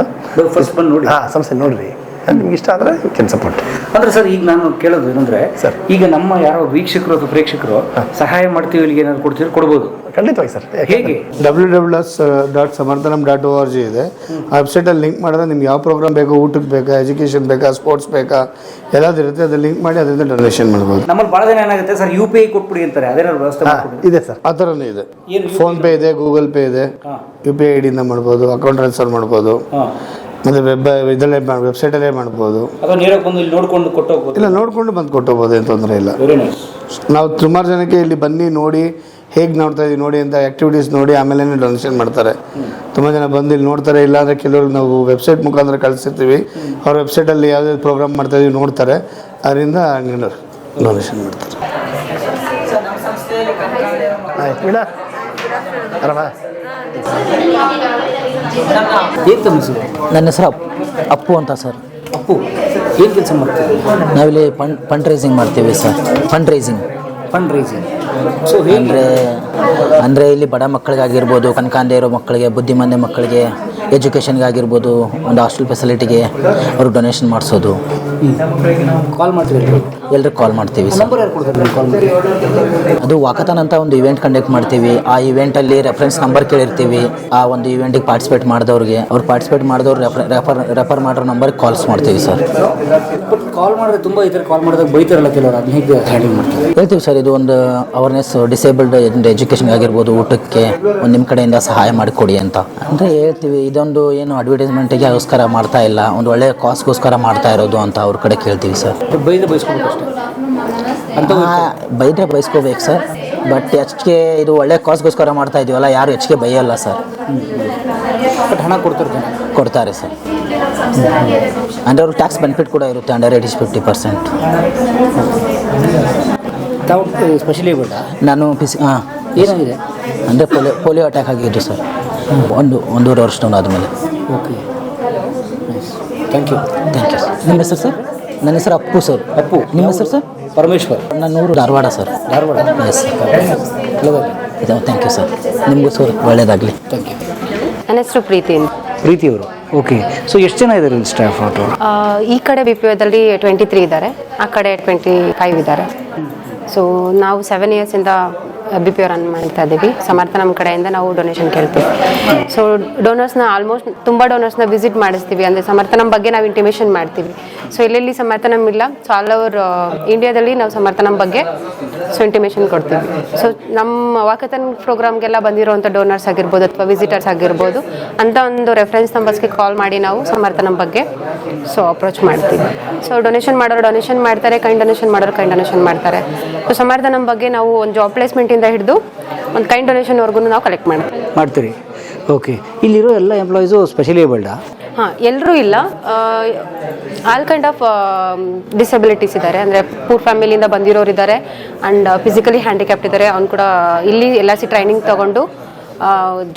S2: ಫಸ್ಟ್ ಬಂದು ನೋಡಿ.
S4: ಹಾಂ ಸಂಸ್ಥೆ ನೋಡ್ರಿ. ನಿಮ್ಗೆ ಇಷ್ಟ ಆದರೆ ಕೆಲಸ ಪಟ್ಟು ಸಪೋರ್ಟ್
S2: ಅಂದ್ರೆ ಸರ್ ಈಗ ನಾನು ಕೇಳೋದು ಏನಂದ್ರೆ
S4: ಸರ್.
S2: ಈಗ ನಮ್ಮ ಯಾರೋ ವೀಕ್ಷಕರು ಅಥವಾ ಪ್ರೇಕ್ಷಕರು ಸಹಾಯ ಮಾಡ್ತೀವಿ ಇಲ್ಲಿಗೆ ಏನಾದ್ರು ಕೊಡ್ತೀವಿ ಕೊಡ್ಬೋದು.
S4: ಖಂಡಿತವಾಗಿ ಸರ್.
S2: ಹೇಗೆ?
S9: W W S dot Samarthanam dot O R G ಇದೆ ಆ ವೆಬ್ಸೈಟಲ್ಲಿ ಲಿಂಕ್ ಮಾಡಿದ್ರೆ ನಿಮ್ಗೆ ಯಾವ ಪ್ರೋಗ್ರಾಮ್ ಬೇಕೋ ಊಟಕ್ಕೆ ಬೇಕಾ ಎಜುಕೇಷನ್ ಬೇಕಾ ಸ್ಪೋರ್ಟ್ಸ್ ಬೇಕಾ ಎಲ್ಲದಿರುತ್ತೆ ಅದು ಲಿಂಕ್ ಮಾಡಿ ಅದರಿಂದ ಡೊನೇಷನ್ ಮಾಡ್ಬೋದು.
S2: ನಮ್ಮಲ್ಲಿ ಭಾಳ ಜನ ಏನಾಗುತ್ತೆ ಸರ್ ಯು ಪಿ ಐ ಕೊಟ್ಬಿಡಿ ಅಂತಾರೆ ಅದೇನಾದ್ರು ವ್ಯವಸ್ಥೆ ಮಾಡ್ಕೊಡಿ.
S4: ಇದೆ ಸರ್.
S9: ಆ ಥರನೇ ಇದೆ.
S2: ಏನು
S9: ಫೋನ್ ಪೇ ಇದೆ ಗೂಗಲ್ ಪೇ ಇದೆ. ಯು ಪಿ ಐ ಡಿಯಿಂದ ಮಾಡ್ಬೋದು ಅಕೌಂಟ್ ಟ್ರಾನ್ಸ್ಫರ್ ಮಾಡ್ಬೋದು.
S2: ಹಾಂ.
S9: ಮತ್ತು ವೆಬ್ ಇದರಲ್ಲೇ ವೆಬ್ಸೈಟಲ್ಲೇ ಮಾಡ್ಬೋದು.
S2: ಅಥವಾ ನೇರಾಗಿ ಬಂದು ಇಲ್ಲಿ ನೋಡ್ಕೊಂಡು ಕೊಟ್ಟೋಗ್ಬೋದು?
S9: ಇಲ್ಲ ನೋಡಿಕೊಂಡು ಬಂದು ಕೊಟ್ಟೋಗ್ಬೋದು ಏನು ತೊಂದರೆ ಇಲ್ಲ.
S2: ವೆರಿ ನೈಸ್
S9: ನಾವು ಸುಮಾರು ಜನಕ್ಕೆ ಇಲ್ಲಿ ಬನ್ನಿ ನೋಡಿ ಹೇಗೆ ನೋಡ್ತಾ ಇದೀವಿ ನೋಡಿ ಅಂತ ಆ್ಯಕ್ಟಿವಿಟೀಸ್ ನೋಡಿ ಆಮೇಲೆ ಡೊನೇಷನ್ ಮಾಡ್ತಾರೆ. ತುಂಬ ಜನ ಬಂದು ಇಲ್ಲಿ ನೋಡ್ತಾರೆ ಇಲ್ಲಾಂದರೆ ಕೆಲವರು ನಾವು ವೆಬ್ಸೈಟ್ ಮುಖಾಂತರ ಕಳಿಸಿರ್ತೀವಿ. ಅವ್ರ ವೆಬ್ಸೈಟಲ್ಲಿ ಯಾವುದೇ ಪ್ರೋಗ್ರಾಮ್ ಮಾಡ್ತಾ ಇದೀವಿ ನೋಡ್ತಾರೆ. ಅದರಿಂದ ಡೊನೇಷನ್ ಮಾಡ್ತಾರೆ.
S4: ಆಯ್ತು ಇಡ? ಆರಾಮ?
S2: ಏನು ತಮ್ಮ ಹೆಸರು
S10: ನನ್ನ ಹೆಸರು ಅಪ್- ಅಪ್ಪು ಅಂತ ಸರ್.
S2: ಅಪ್ಪು? ಏನು ಕೆಲಸ ಮಾಡ್ತೀವಿ
S10: ನಾವಿಲ್ಲಿ ಫಂಡ್ ಫಂಡ್ ರೈಸಿಂಗ್ ಮಾಡ್ತೀವಿ sir. Fund raising
S2: fund raising so
S10: ಅಂದರೆ ಅಂದರೆ ಇಲ್ಲಿ ಬಡ ಮಕ್ಕಳಿಗಾಗಿರ್ಬೋದು ಕನಕಾಂದೆ ಇರೋ ಮಕ್ಕಳಿಗೆ ಬುದ್ಧಿಮಾಂದ್ಯ ಮಕ್ಕಳಿಗೆ ಎಜುಕೇಷನ್ಗೆ ಆಗಿರ್ಬೋದು ಒಂದು ಹಾಸ್ಟೆಲ್ ಫೆಸಿಲಿಟಿಗೆ ಅವ್ರಿಗೆ ಡೊನೇಷನ್ ಮಾಡಿಸೋದು.
S2: ಕಾಲ್ ಮಾಡ್ತೀವಿ
S10: ಎಲ್ರಿಗೆ ಕಾಲ್ ಮಾಡ್ತೀವಿ.
S2: ನಂಬರ್
S10: ಅದು ವಾಕತನ್ ಅಂತ ಒಂದು ಇವೆಂಟ್ ಕಂಡಕ್ಟ್ ಮಾಡ್ತೀವಿ. ಆ ಇವೆಂಟಲ್ಲಿ ರೆಫರೆನ್ಸ್ ನಂಬರ್ ಕೇಳಿರ್ತೀವಿ. ಆ ಒಂದು ಇವೆಂಟಿಗೆ ಪಾರ್ಟಿಸಿಪೇಟ್ ಮಾಡಿದವ್ರಿಗೆ. ಅವ್ರು ಪಾರ್ಟಿಸಿಪೇಟ್ ಮಾಡಿದವ್ರು ರೆಫರ್ ರೆಫರ್ ಮಾಡಿರೋ ನಂಬರ್ಗೆ ಕಾಲ್ಸ್ ಮಾಡ್ತೀವಿ ಸರ್
S2: ಬಟ್ ಕಾಲ್ ಮಾಡಿದ್ರೆ ತುಂಬ ಈ ಥರ ಕಾಲ್ ಮಾಡಿದಾಗ ಬೈತಾರಲ್ಲ ಕೆಲವರು. ಅದನ್ನ ಹೇಗೆ ಹ್ಯಾಂಡಲ್ ಮಾಡ್ತಾರೆ?
S10: ಹೇಳ್ತೀವಿ ಸರ್ ಇದು ಒಂದು ಅವೇರ್ನೆಸ್ ಡಿಸೇಬಲ್ಡ್ ಎಜುಕೇಶನ್ ಆಗಿರ್ಬೋದು ಊಟಕ್ಕೆ ಒಂದು ನಿಮ್ಮ ಕಡೆಯಿಂದ ಸಹಾಯ ಮಾಡಿಕೊಡಿ ಅಂತ. ಅಂದರೆ ಹೇಳ್ತೀವಿ ಇದೊಂದು ಏನು ಅಡ್ವರ್ಟೈಸ್ಮೆಂಟಿಗೆ ಅದಕ್ಕೋಸ್ಕರ ಮಾಡ್ತಾ ಇಲ್ಲ. ಒಂದು ಒಳ್ಳೆಯ ಕಾಸ್ಗೋಸ್ಕರ ಮಾಡ್ತಾ ಇರೋದು ಅಂತ ಅವ್ರ ಕಡೆ ಕೇಳ್ತೀವಿ ಸರ್
S2: ಬೈದ ಬೈಸ್ಕೊಬೇಕು ಅಷ್ಟೇ
S10: ಬೈದ್ರೆ ಬೈಸ್ಕೋಬೇಕು ಸರ್. ಬಟ್ ಹೆಚ್ಚಿಗೆ ಇದು ಒಳ್ಳೆ ಕಾಸ್ಗೋಸ್ಕರ ಮಾಡ್ತಾ ಇದೀವಲ್ಲ ಯಾರು ಹೆಚ್ಚಿಗೆ ಬೈಯಲ್ಲ ಸರ್.
S2: ಬಟ್ ಹಣ ಕೊಡ್ತಾರೆ
S10: ಕೊಡ್ತಾರೆ ಸರ್. ಅಂದರೆ ಅವ್ರಿಗೆ ಟ್ಯಾಕ್ಸ್ ಬೆನಿಫಿಟ್ ಕೂಡ ಇರುತ್ತೆ under eight is fifty percent
S2: ತಾವು ಸ್ಪೆಷಲಿ ಬೇಡ
S10: ನಾನು ಪಿಸಿ ಹಾಂ
S2: ಏನಾಗಿದೆ?
S10: ಅಂದರೆ ಪೋಲಿಯೋ ಪೋಲಿಯೋ ಅಟ್ಯಾಕ್ ಆಗಿದ್ದು ಸರ್. ಒಂದು ಒಂದೂವರೆ ವರ್ಷದೊಂದು ಆದಮೇಲೆ
S2: okay thank you
S10: thank you sir ನಿಮ್ಮ ಹೆಸರು ಸರ್? ನನ್ನ ಹೆಸರು ಅಪ್ಪು ಸರ್.
S2: ಅಪ್ಪು.
S10: ನಿಮ್ಮ ಹೆಸರು ಸರ್?
S2: ಪರಮೇಶ್ವರ್.
S10: ನನ್ನ ಊರು Dharwad sir.
S2: Dharwad.
S10: Yes thank you sir ನಿಮಗೂ ಸರ್ ಒಳ್ಳೆಯದಾಗಲಿ
S2: ಥ್ಯಾಂಕ್ ಯು
S1: ನನ್ನ ಹೆಸರು ಪ್ರೀತಿ.
S2: ಪ್ರೀತಿ ಅವರು. ಓಕೆ. ಸೊ ಎಷ್ಟು ಜನ ಇದ್ದಾರೆ ಸ್ಟಾಫ್ ಆಟೋ?
S1: ಆ, ಈ ಕಡೆ ಬಿ ಪಿ ಒದಲ್ಲಿ ಟ್ವೆಂಟಿ ತ್ರೀ ಇದ್ದಾರೆ ಆ ಕಡೆ ಟ್ವೆಂಟಿ ಫೈವ್ ಇದ್ದಾರೆ ಸೊ ನಾವು ಸೆವೆನ್ ಇಯರ್ಸಿಂದ ಬಿ ಪಿ ರನ್ ಮಾಡ್ತಾ ಇದ್ದೀವಿ ಸಮರ್ಥ ನಮ್ಮ ಕಡೆಯಿಂದ ನಾವು ಡೊನೇಷನ್ ಕೇಳ್ತೀವಿ. ಸೊ ಡೋನರ್ಸ್ನ ಆಲ್ಮೋಸ್ಟ್ ತುಂಬ ಡೋನರ್ಸ್ನ ವಿಸಿಟ್ ಮಾಡಿಸ್ತೀವಿ. ಅಂದರೆ ಸಮರ್ಥ ನಮ್ಮ ಬಗ್ಗೆ ನಾವು ಇಂಟಿಮೇಷನ್ ಮಾಡ್ತೀವಿ. ಸೊ ಎಲ್ಲೆಲ್ಲಿ ಸಮರ್ಥನಂ ಇಲ್ಲ ಸೊ ಆಲ್ ಓವರ್ ಇಂಡಿಯಾದಲ್ಲಿ ನಾವು ಸಮರ್ಥನಂ ಬಗ್ಗೆ ಸೊ ಇಂಟಿಮೇಷನ್ ಕೊಡ್ತೀವಿ. ಸೊ ನಮ್ಮ ವಾಕತನ್ ಪ್ರೋಗ್ರಾಮ್ಗೆಲ್ಲ ಬಂದಿರುವಂಥ ಡೋನರ್ಸ್ ಆಗಿರ್ಬೋದು ಅಥವಾ ವಿಸಿಟರ್ಸ್ ಆಗಿರ್ಬೋದು, ಅಂತ ಒಂದು ರೆಫರೆನ್ಸ್ ನಂಬರ್ಸ್ಗೆ ಕಾಲ್ ಮಾಡಿ ನಾವು ಸಮರ್ಥನಂ ಬಗ್ಗೆ ಸೊ ಅಪ್ರೋಚ್ ಮಾಡ್ತೀವಿ. ಸೊ ಡೊನೇಷನ್ ಮಾಡೋರು ಡೊನೇಷನ್ ಮಾಡ್ತಾರೆ ಕೈಂಡ್ ಡೊನೇಷನ್ ಮಾಡೋರು ಕೈಂಡ್ ಡೊನೇಷನ್ ಮಾಡ್ತಾರೆ. ಸೊ ಸಮರ್ಥನಂ ಬಗ್ಗೆ ನಾವು ಒಂದು ಜಾಬ್ ಪ್ಲೇಸ್ಮೆಂಟಿಂದ ಹಿಡಿದು ಒಂದು ಕೈಂಡ್ ಡೊನೇಷನ್ವರೆಗೂ ನಾವು ಕಲೆಕ್ಟ್ ಮಾಡ್ತೀವಿ
S2: ಮಾಡ್ತೀರಿ. ಓಕೆ ಇಲ್ಲಿರೋ ಎಲ್ಲ ಎಂಪ್ಲಾಯೀಸು ಸ್ಪೆಷಲಿ ಏಬಲ್ಡಾ
S1: ಹಾಂ ಎಲ್ಲರೂ ಇಲ್ಲ. ಆಲ್ ಕೈಂಡ್ ಆಫ್ ಡಿಸಬಿಲಿಟೀಸ್ ಇದ್ದಾರೆ. ಅಂದರೆ ಪೂರ್ ಫ್ಯಾಮಿಲಿಯಿಂದ ಬಂದಿರೋರು ಇದ್ದಾರೆ. ಆ್ಯಂಡ್ ಫಿಸಿಕಲಿ ಹ್ಯಾಂಡಿಕ್ಯಾಪ್ಟ್ ಇದ್ದಾರೆ. ಅವ್ನು ಕೂಡ ಇಲ್ಲಿ ಎಲ್ಲ ಆರ್ ಸಿ ಟ್ರೈನಿಂಗ್ ತೊಗೊಂಡು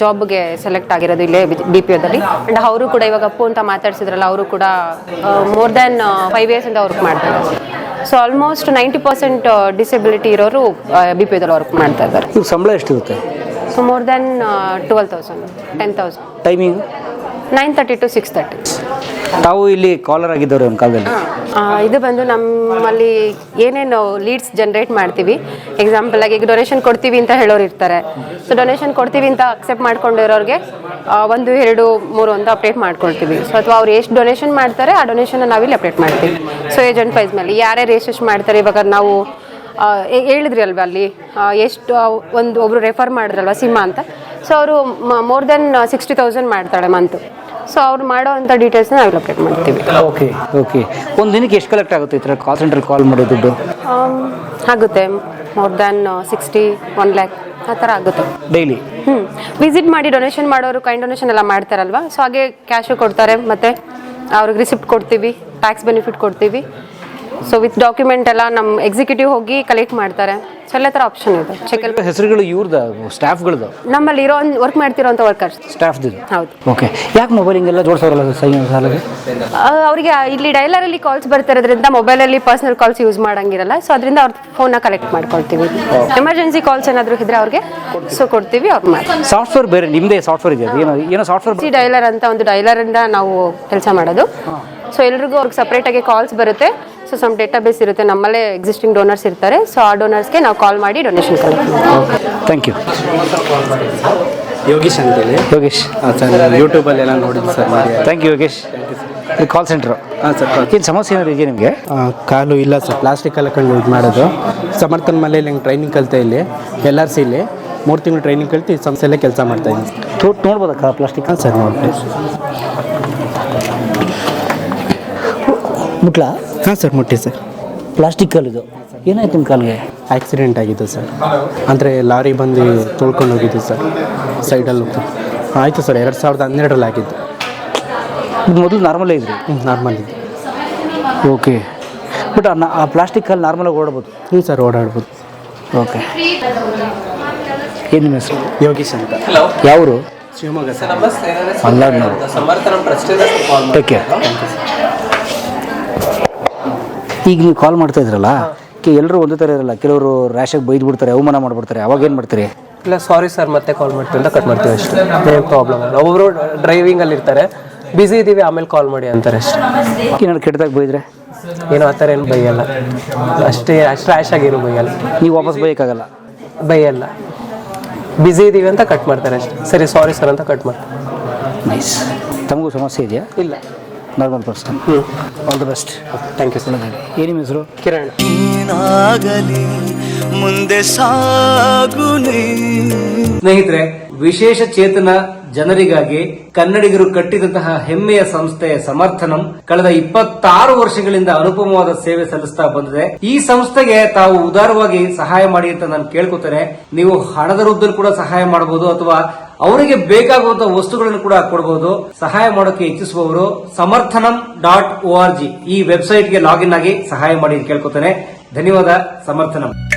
S1: ಜಾಬ್ಗೆ ಸೆಲೆಕ್ಟ್ ಆಗಿರೋದು ಇಲ್ಲೇ ಡಿ ಪಿ ಒದಲ್ಲಿ ಆ್ಯಂಡ್ ಅವರು ಕೂಡ ಇವಾಗ ಅಪ್ಪು ಅಂತ ಮಾತಾಡ್ಸಿದ್ರಲ್ಲ ಅವರು ಕೂಡ ಮೋರ್ ದ್ಯಾನ್ ಫೈವ್ ಇಯರ್ಸಿಂದ ವರ್ಕ್ ಮಾಡ್ತಾರೆ. So almost ninety percent disability ಇರೋರು ಬಿ ಪಿ ಎಲ್ ವರ್ಕ್ ಮಾಡ್ತಾ ಇದ್ದಾರೆ.
S2: ಸಂಬಳ ಎಷ್ಟಿರುತ್ತೆ?
S1: So more than twelve thousand ten thousand
S2: timing
S1: nine thirty to six thirty.
S2: ತಾವು ಇಲ್ಲಿ ಕಾಲರ್ ಆಗಿದ್ದವರು ಒಂದು ಕಾಲದಲ್ಲಿ?
S1: ಆ, ಇದು ಬಂದು ನಮ್ಮಲ್ಲಿ ಏನೇನು ಲೀಡ್ಸ್ ಜನ್ರೇಟ್ ಮಾಡ್ತೀವಿ. ಎಕ್ಸಾಂಪಲ್ ಆಗಿ ಈಗ ಡೊನೇಷನ್ ಕೊಡ್ತೀವಿ ಅಂತ ಹೇಳೋರು ಇರ್ತಾರೆ. ಸೊ ಡೊನೇಷನ್ ಕೊಡ್ತೀವಿ ಅಂತ ಅಕ್ಸೆಪ್ಟ್ ಮಾಡ್ಕೊಂಡಿರೋರಿಗೆ ಆ, ಒಂದು ಎರಡು ಮೂರು ಅಂತ ಅಪ್ಡೇಟ್ ಮಾಡ್ಕೊಳ್ತೀವಿ. ಸೊ ಅಥವಾ ಅವ್ರು ಎಷ್ಟು ಡೊನೇಷನ್ ಮಾಡ್ತಾರೆ ಆ ಡೊನೇಷನ್ ನಾವಿಲ್ಲಿ ಅಪ್ಡೇಟ್ ಮಾಡ್ತೀವಿ. ಸೊ ಏಜೆಂಟ್ ವೈಸ್ ಮೇಲೆ ಯಾರ್ಯಾರು ಎಷ್ಟು ಮಾಡ್ತಾರೆ ಇವಾಗ ನಾವು ಹೇಳಿದ್ರಿ ಅಲ್ವಾ ಅಲ್ಲಿ? ಎಷ್ಟು ಒಂದು ಒಬ್ಬರು ರೆಫರ್ ಮಾಡಿದ್ರಲ್ವ ಸಿಂಹ ಅಂತ? ಸೊ ಅವರು ಮೋರ್ ದೆನ್ ಸಿಕ್ಸ್ಟಿ ತೌಸಂಡ್ ಮಾಡ್ತಾಳೆ ಮಂತು ಸೊ ಅವ್ರು ಮಾಡೋ ಅಂಥ ಡೀಟೇಲ್ಸ್ನ ನಾವು ಅಪ್ಡೇಟ್ ಮಾಡ್ತೀವಿ.
S2: ಓಕೆ ಓಕೆ ಒಂದು ದಿನಕ್ಕೆ ಎಷ್ಟು ಕಲೆಕ್ಟ್ ಆಗುತ್ತೆ ಈ ಥರ ಕಾಲ್ ಸೆಂಟರ್ ಕಾಲ್ ಮಾಡೋ ದುಡ್ಡು?
S1: ಆಗುತ್ತೆ. More than sixty one lakh ಆ ಥರ ಆಗುತ್ತೆ.
S2: ಡೈಲಿ
S1: ಹ್ಞೂ ವಿಸಿಟ್ ಮಾಡಿ ಡೊನೇಷನ್ ಮಾಡೋರು ಕೈಂಡ್ ಡೊನೇಷನ್ ಎಲ್ಲ ಮಾಡ್ತಾರಲ್ವ? ಸೊ ಹಾಗೆ ಕ್ಯಾಶು ಕೊಡ್ತಾರೆ ಮತ್ತು ಅವ್ರಿಗೆ ರಿಸಿಪ್ಟ್ ಕೊಡ್ತೀವಿ ಟ್ಯಾಕ್ಸ್ ಬೆನಿಫಿಟ್ ಕೊಡ್ತೀವಿ. ಸೊ ವಿತ್ ಡಾಕ್ಯುಮೆಂಟ್ ಎಲ್ಲ ನಮ್ಮ ಎಕ್ಸಿಕ್ಯೂಟಿವ್ ಹೋಗಿ ಕಲೆಕ್ಟ್ ಮಾಡ್ತಾರೆ. ಸೊ ಎಲ್ಲ ಥರ ಆಪ್ಷನ್ ಇದೆ. ಚೆಕ್
S2: ಹೆಸರುಗಳು ಇವ್ರದ ಸ್ಟಾಫ್ಗಳದ್ದು
S1: ನಮ್ಮಲ್ಲಿ ಇರೋ ವರ್ಕ್ ಮಾಡ್ತಿರೋಂಥ ವರ್ಕರ್ಸ್
S2: ಸ್ಟಾಫ್
S1: ಹೌದು.
S2: ಓಕೆ ಯಾಕೆ ಮೊಬೈಲ್ ಹಿಂಗೆಲ್ಲ ಜೋಡಿಸೋರಲ್ಲ ಸೈನ್ ಸಾಲಗೆ?
S1: ಅವರಿಗೆ ಇಲ್ಲಿ ಡೈಲರಲ್ಲಿ ಕಾಲ್ಸ್ ಬರ್ತಿರೋದ್ರಿಂದ ಮೊಬೈಲಲ್ಲಿ ಪರ್ಸನಲ್ ಕಾಲ್ಸ್ ಯೂಸ್ ಮಾಡಂಗಿರಲ್ಲ. ಸೊ ಅದರಿಂದ ಅವ್ರ ಫೋನ್ನ ಕಲೆಕ್ಟ್ ಮಾಡ್ಕೊಳ್ತೀವಿ. ಎಮರ್ಜೆನ್ಸಿ ಕಾಲ್ಸ್ ಏನಾದರೂ ಇದ್ರೆ ಅವ್ರಿಗೆ ಸೊ ಕೊಡ್ತೀವಿ ಅವ್ರು ಮಾಡಿ
S2: ಸಾಫ್ಟ್ವೇರ್ ಬೇರೆ ನಿಮ್ಮದೇ ಸಾಫ್ಟ್ವೇರ್ ಇದೆ ಏನೋ ಏನೋ ಸಾಫ್ಟ್ವೇರ್
S1: ಡೈಲರ್ ಅಂತ ಒಂದು ಡೈಲರಿಂದ ನಾವು ಕೆಲಸ ಮಾಡೋದು. ಸೊ ಎಲ್ರಿಗೂ ಅವ್ರಿಗೆ ಸಪ್ರೇಟಾಗಿ ಕಾಲ್ಸ್ ಬರುತ್ತೆ. ಸೊ ಸಮ್ ಡೇಟಾ ಬೇಸ್ ಇರುತ್ತೆ. ನಮ್ಮಲ್ಲೇ ಎಕ್ಸಿಸ್ಟಿಂಗ್ ಡೋನರ್ಸ್ ಇರ್ತಾರೆ. ಸೊ ಆ ಡೋನರ್ಸ್ಗೆ ನಾವು ಕಾಲ್ ಮಾಡಿ ಡೊನೇಷನ್ ಕಲೆಕ್ಟ್ ಮಾಡ್ತೀವಿ
S2: ಥ್ಯಾಂಕ್ ಯು
S7: ಯೋಗೀಶ್ ಅಂತೇಳಿ.
S2: ಯೋಗೇಶ್.
S7: ಸರ್ ಯೂಟ್ಯೂಬಲ್ಲಿ ಎಲ್ಲ ನೋಡಿದ್ವಿ ಸರ್ ಮಾಡಿ.
S2: Thank you Yogesh. ಇದು ಕಾಲ್ ಸೆಂಟ್ರು
S7: ಹಾಂ ಸರ್
S2: ಏನು ಸಮಸ್ಯೆ ಏನಾದ್ರು ಇದೆಯಾ ನಿಮಗೆ?
S7: ಕಾಲು ಇಲ್ಲ ಸರ್. ಪ್ಲಾಸ್ಟಿಕ್ ಕಲ್ಕೊಂಡು ಇದು ಮಾಡೋದು. ಸಮರ್ಥನ್ ಇಲ್ಲಿ ಹಿಂಗೆ ಟ್ರೈನಿಂಗ್ ಕಲಿತಾ ಇಲ್ಲಿ. ಎಲ್ ಆರ್ ಸಿಲಿ ಮೂರು ತಿಂಗಳು ಟ್ರೈನಿಂಗ್ ಕಲಿತು ಈ ಸಂಸ್ಥೆಯಲ್ಲೇ ಕೆಲಸ ಮಾಡ್ತಾ ಇದ್ದೀನಿ.
S2: ತೋಟ್ ನೋಡ್ಬೋದಕ್ಕ ಪ್ಲಾಸ್ಟಿಕ್
S7: ಹಾಂ ಸರ್ ನೋಡಿ
S2: ಮುಟ್ಲಾ?
S7: ಹಾಂ ಸರ್ ಮುಟ್ಟಿ ಸರ್.
S2: ಪ್ಲಾಸ್ಟಿಕ್ ಕಲ್ಲಿದು ಏನಾಯ್ತು ನಿಮ್ಮ ಕಾಲಿಗೆ?
S7: ಆಕ್ಸಿಡೆಂಟ್ ಆಗಿದೆ ಸರ್. ಅಂದರೆ ಲಾರಿ ಬಂದು ತುಳ್ಕೊಂಡು ಹೋಗಿದ್ದು ಸರ್. ಸೈಡಲ್ಲಿ ಆಯಿತು ಸರ್ ಎರಡು ಸಾವಿರದ ಹನ್ನೆರಡರಲ್ಲಿ ಆಗಿದ್ದು.
S2: ಇದು ಮೊದಲು ನಾರ್ಮಲೇ ಇದ್ರಿ?
S7: ನಾರ್ಮಲ್ ಇದೆ
S2: ಓಕೆ ಬಟ್ ಆ ಪ್ಲಾಸ್ಟಿಕ್ ಕಲ್ಲು ನಾರ್ಮಲಾಗಿ ಓಡಬೋದು
S7: ಹ್ಞೂ ಸರ್ ಓಡಾಡ್ಬೋದು.
S2: ಓಕೆ ಏನು ನಿಮ್ಮ ಹೆಸರು?
S7: ಯೋಗೀಶ್ ಅಂತ.
S2: ಯಾವರು?
S7: ಶಿವಮೊಗ್ಗ ಸರ್.
S2: ಟೇಕ್ ಕೇರ್ ಈಗ ನೀವು ಕಾಲ್ ಮಾಡ್ತಾ ಇದ್ರಲ್ಲ ಎಲ್ಲರೂ ಒಂದೇ ಥರ ಇರಲ್ಲ ಕೆಲವರು ರ್ಯಾಶಾಗಿ ಬೈದು ಬಿಡ್ತಾರೆ ಅವಮಾನ ಮಾಡ್ಬಿಡ್ತಾರೆ ಅವಾಗ ಏನು ಮಾಡ್ತೀರಿ?
S7: ಇಲ್ಲ ಸಾರಿ ಸರ್ ಮತ್ತೆ ಕಾಲ್ ಮಾಡ್ತೀವಿ ಅಂತ ಕಟ್ ಮಾಡ್ತೀವಿ ಅಷ್ಟೇ. ಏನು ಪ್ರಾಬ್ಲಮ್ ಇಲ್ಲ. ಒಬ್ಬರು ಡ್ರೈವಿಂಗಲ್ಲಿ ಇರ್ತಾರೆ ಬ್ಯುಸಿ ಇದ್ದೀವಿ ಆಮೇಲೆ ಕಾಲ್ ಮಾಡಿ ಅಂತಾರೆ ಅಷ್ಟೇ.
S2: ಏನಾದ್ರು ಕೆಟ್ಟದಾಗ ಬೈದ್ರೆ?
S7: ಏನೋ ಆ ಥರ ಏನು ಬೈಯಲ್ಲ. ಅಷ್ಟೇ ಅಷ್ಟು ರ್ಯಾಶ್ ಆಗಿರೋ ಬೈಯಲ್ಲ.
S2: ನೀವು ವಾಪಸ್ ಬೈಯೋಕ್ಕಾಗಲ್ಲ?
S7: ಬೈಯಲ್ಲ. ಬ್ಯುಸಿ ಇದ್ದೀವಿ ಅಂತ ಕಟ್ ಮಾಡ್ತಾರೆ ಅಷ್ಟೇ. ಸರಿ ಸಾರಿ ಸರ್ ಅಂತ ಕಟ್ ಮಾಡ್ತಾರೆ
S2: ನೈಸ್ ತಮಗೂ ಸಮಸ್ಯೆ ಇದೆಯಾ?
S7: ಇಲ್ಲ.
S2: Normal person all the best
S7: thank you sir
S2: ಏನು ನಿಮ್ಮ ಹೆಸರು?
S7: ಕಿರಣ್.
S2: ಸ್ನೇಹಿತರೆ ವಿಶೇಷ ಚೇತನ ಜನರಿಗಾಗಿ ಕನ್ನಡಿಗರು ಕಟ್ಟಿದಂತಹ ಹೆಮ್ಮೆಯ ಸಂಸ್ಥೆ ಸಮರ್ಥನಂ ಕಳೆದ ಇಪ್ಪತ್ತಾರು ವರ್ಷಗಳಿಂದ ಅನುಪಮವಾದ ಸೇವೆ ಸಲ್ಲಿಸ್ತಾ ಬಂದಿದೆ. ಈ ಸಂಸ್ಥೆಗೆ ತಾವು ಉದಾರವಾಗಿ ಸಹಾಯ ಮಾಡಿ ಅಂತ ನಾನು ಕೇಳ್ಕೊತೇನೆ. ನೀವು ಹಣದ ರೂಪದಲ್ಲಿ ಕೂಡ ಸಹಾಯ ಮಾಡಬಹುದು ಅಥವಾ ಅವರಿಗೆ ಬೇಕಾಗುವಂತಹ ವಸ್ತುಗಳನ್ನು ಕೂಡ ಕೊಡಬಹುದು ಸಹಾಯ ಮಾಡೋಕೆ ಇಚ್ಛಿಸುವವರು Samarthanam dot O R G. ಈ ವೆಬ್ಸೈಟ್ಗೆ ಲಾಗಿನ್ ಆಗಿ ಸಹಾಯ ಮಾಡಿ ಕೇಳ್ಕೊತಾನೆ. ಧನ್ಯವಾದ, ಸಮರ್ಥನಂ.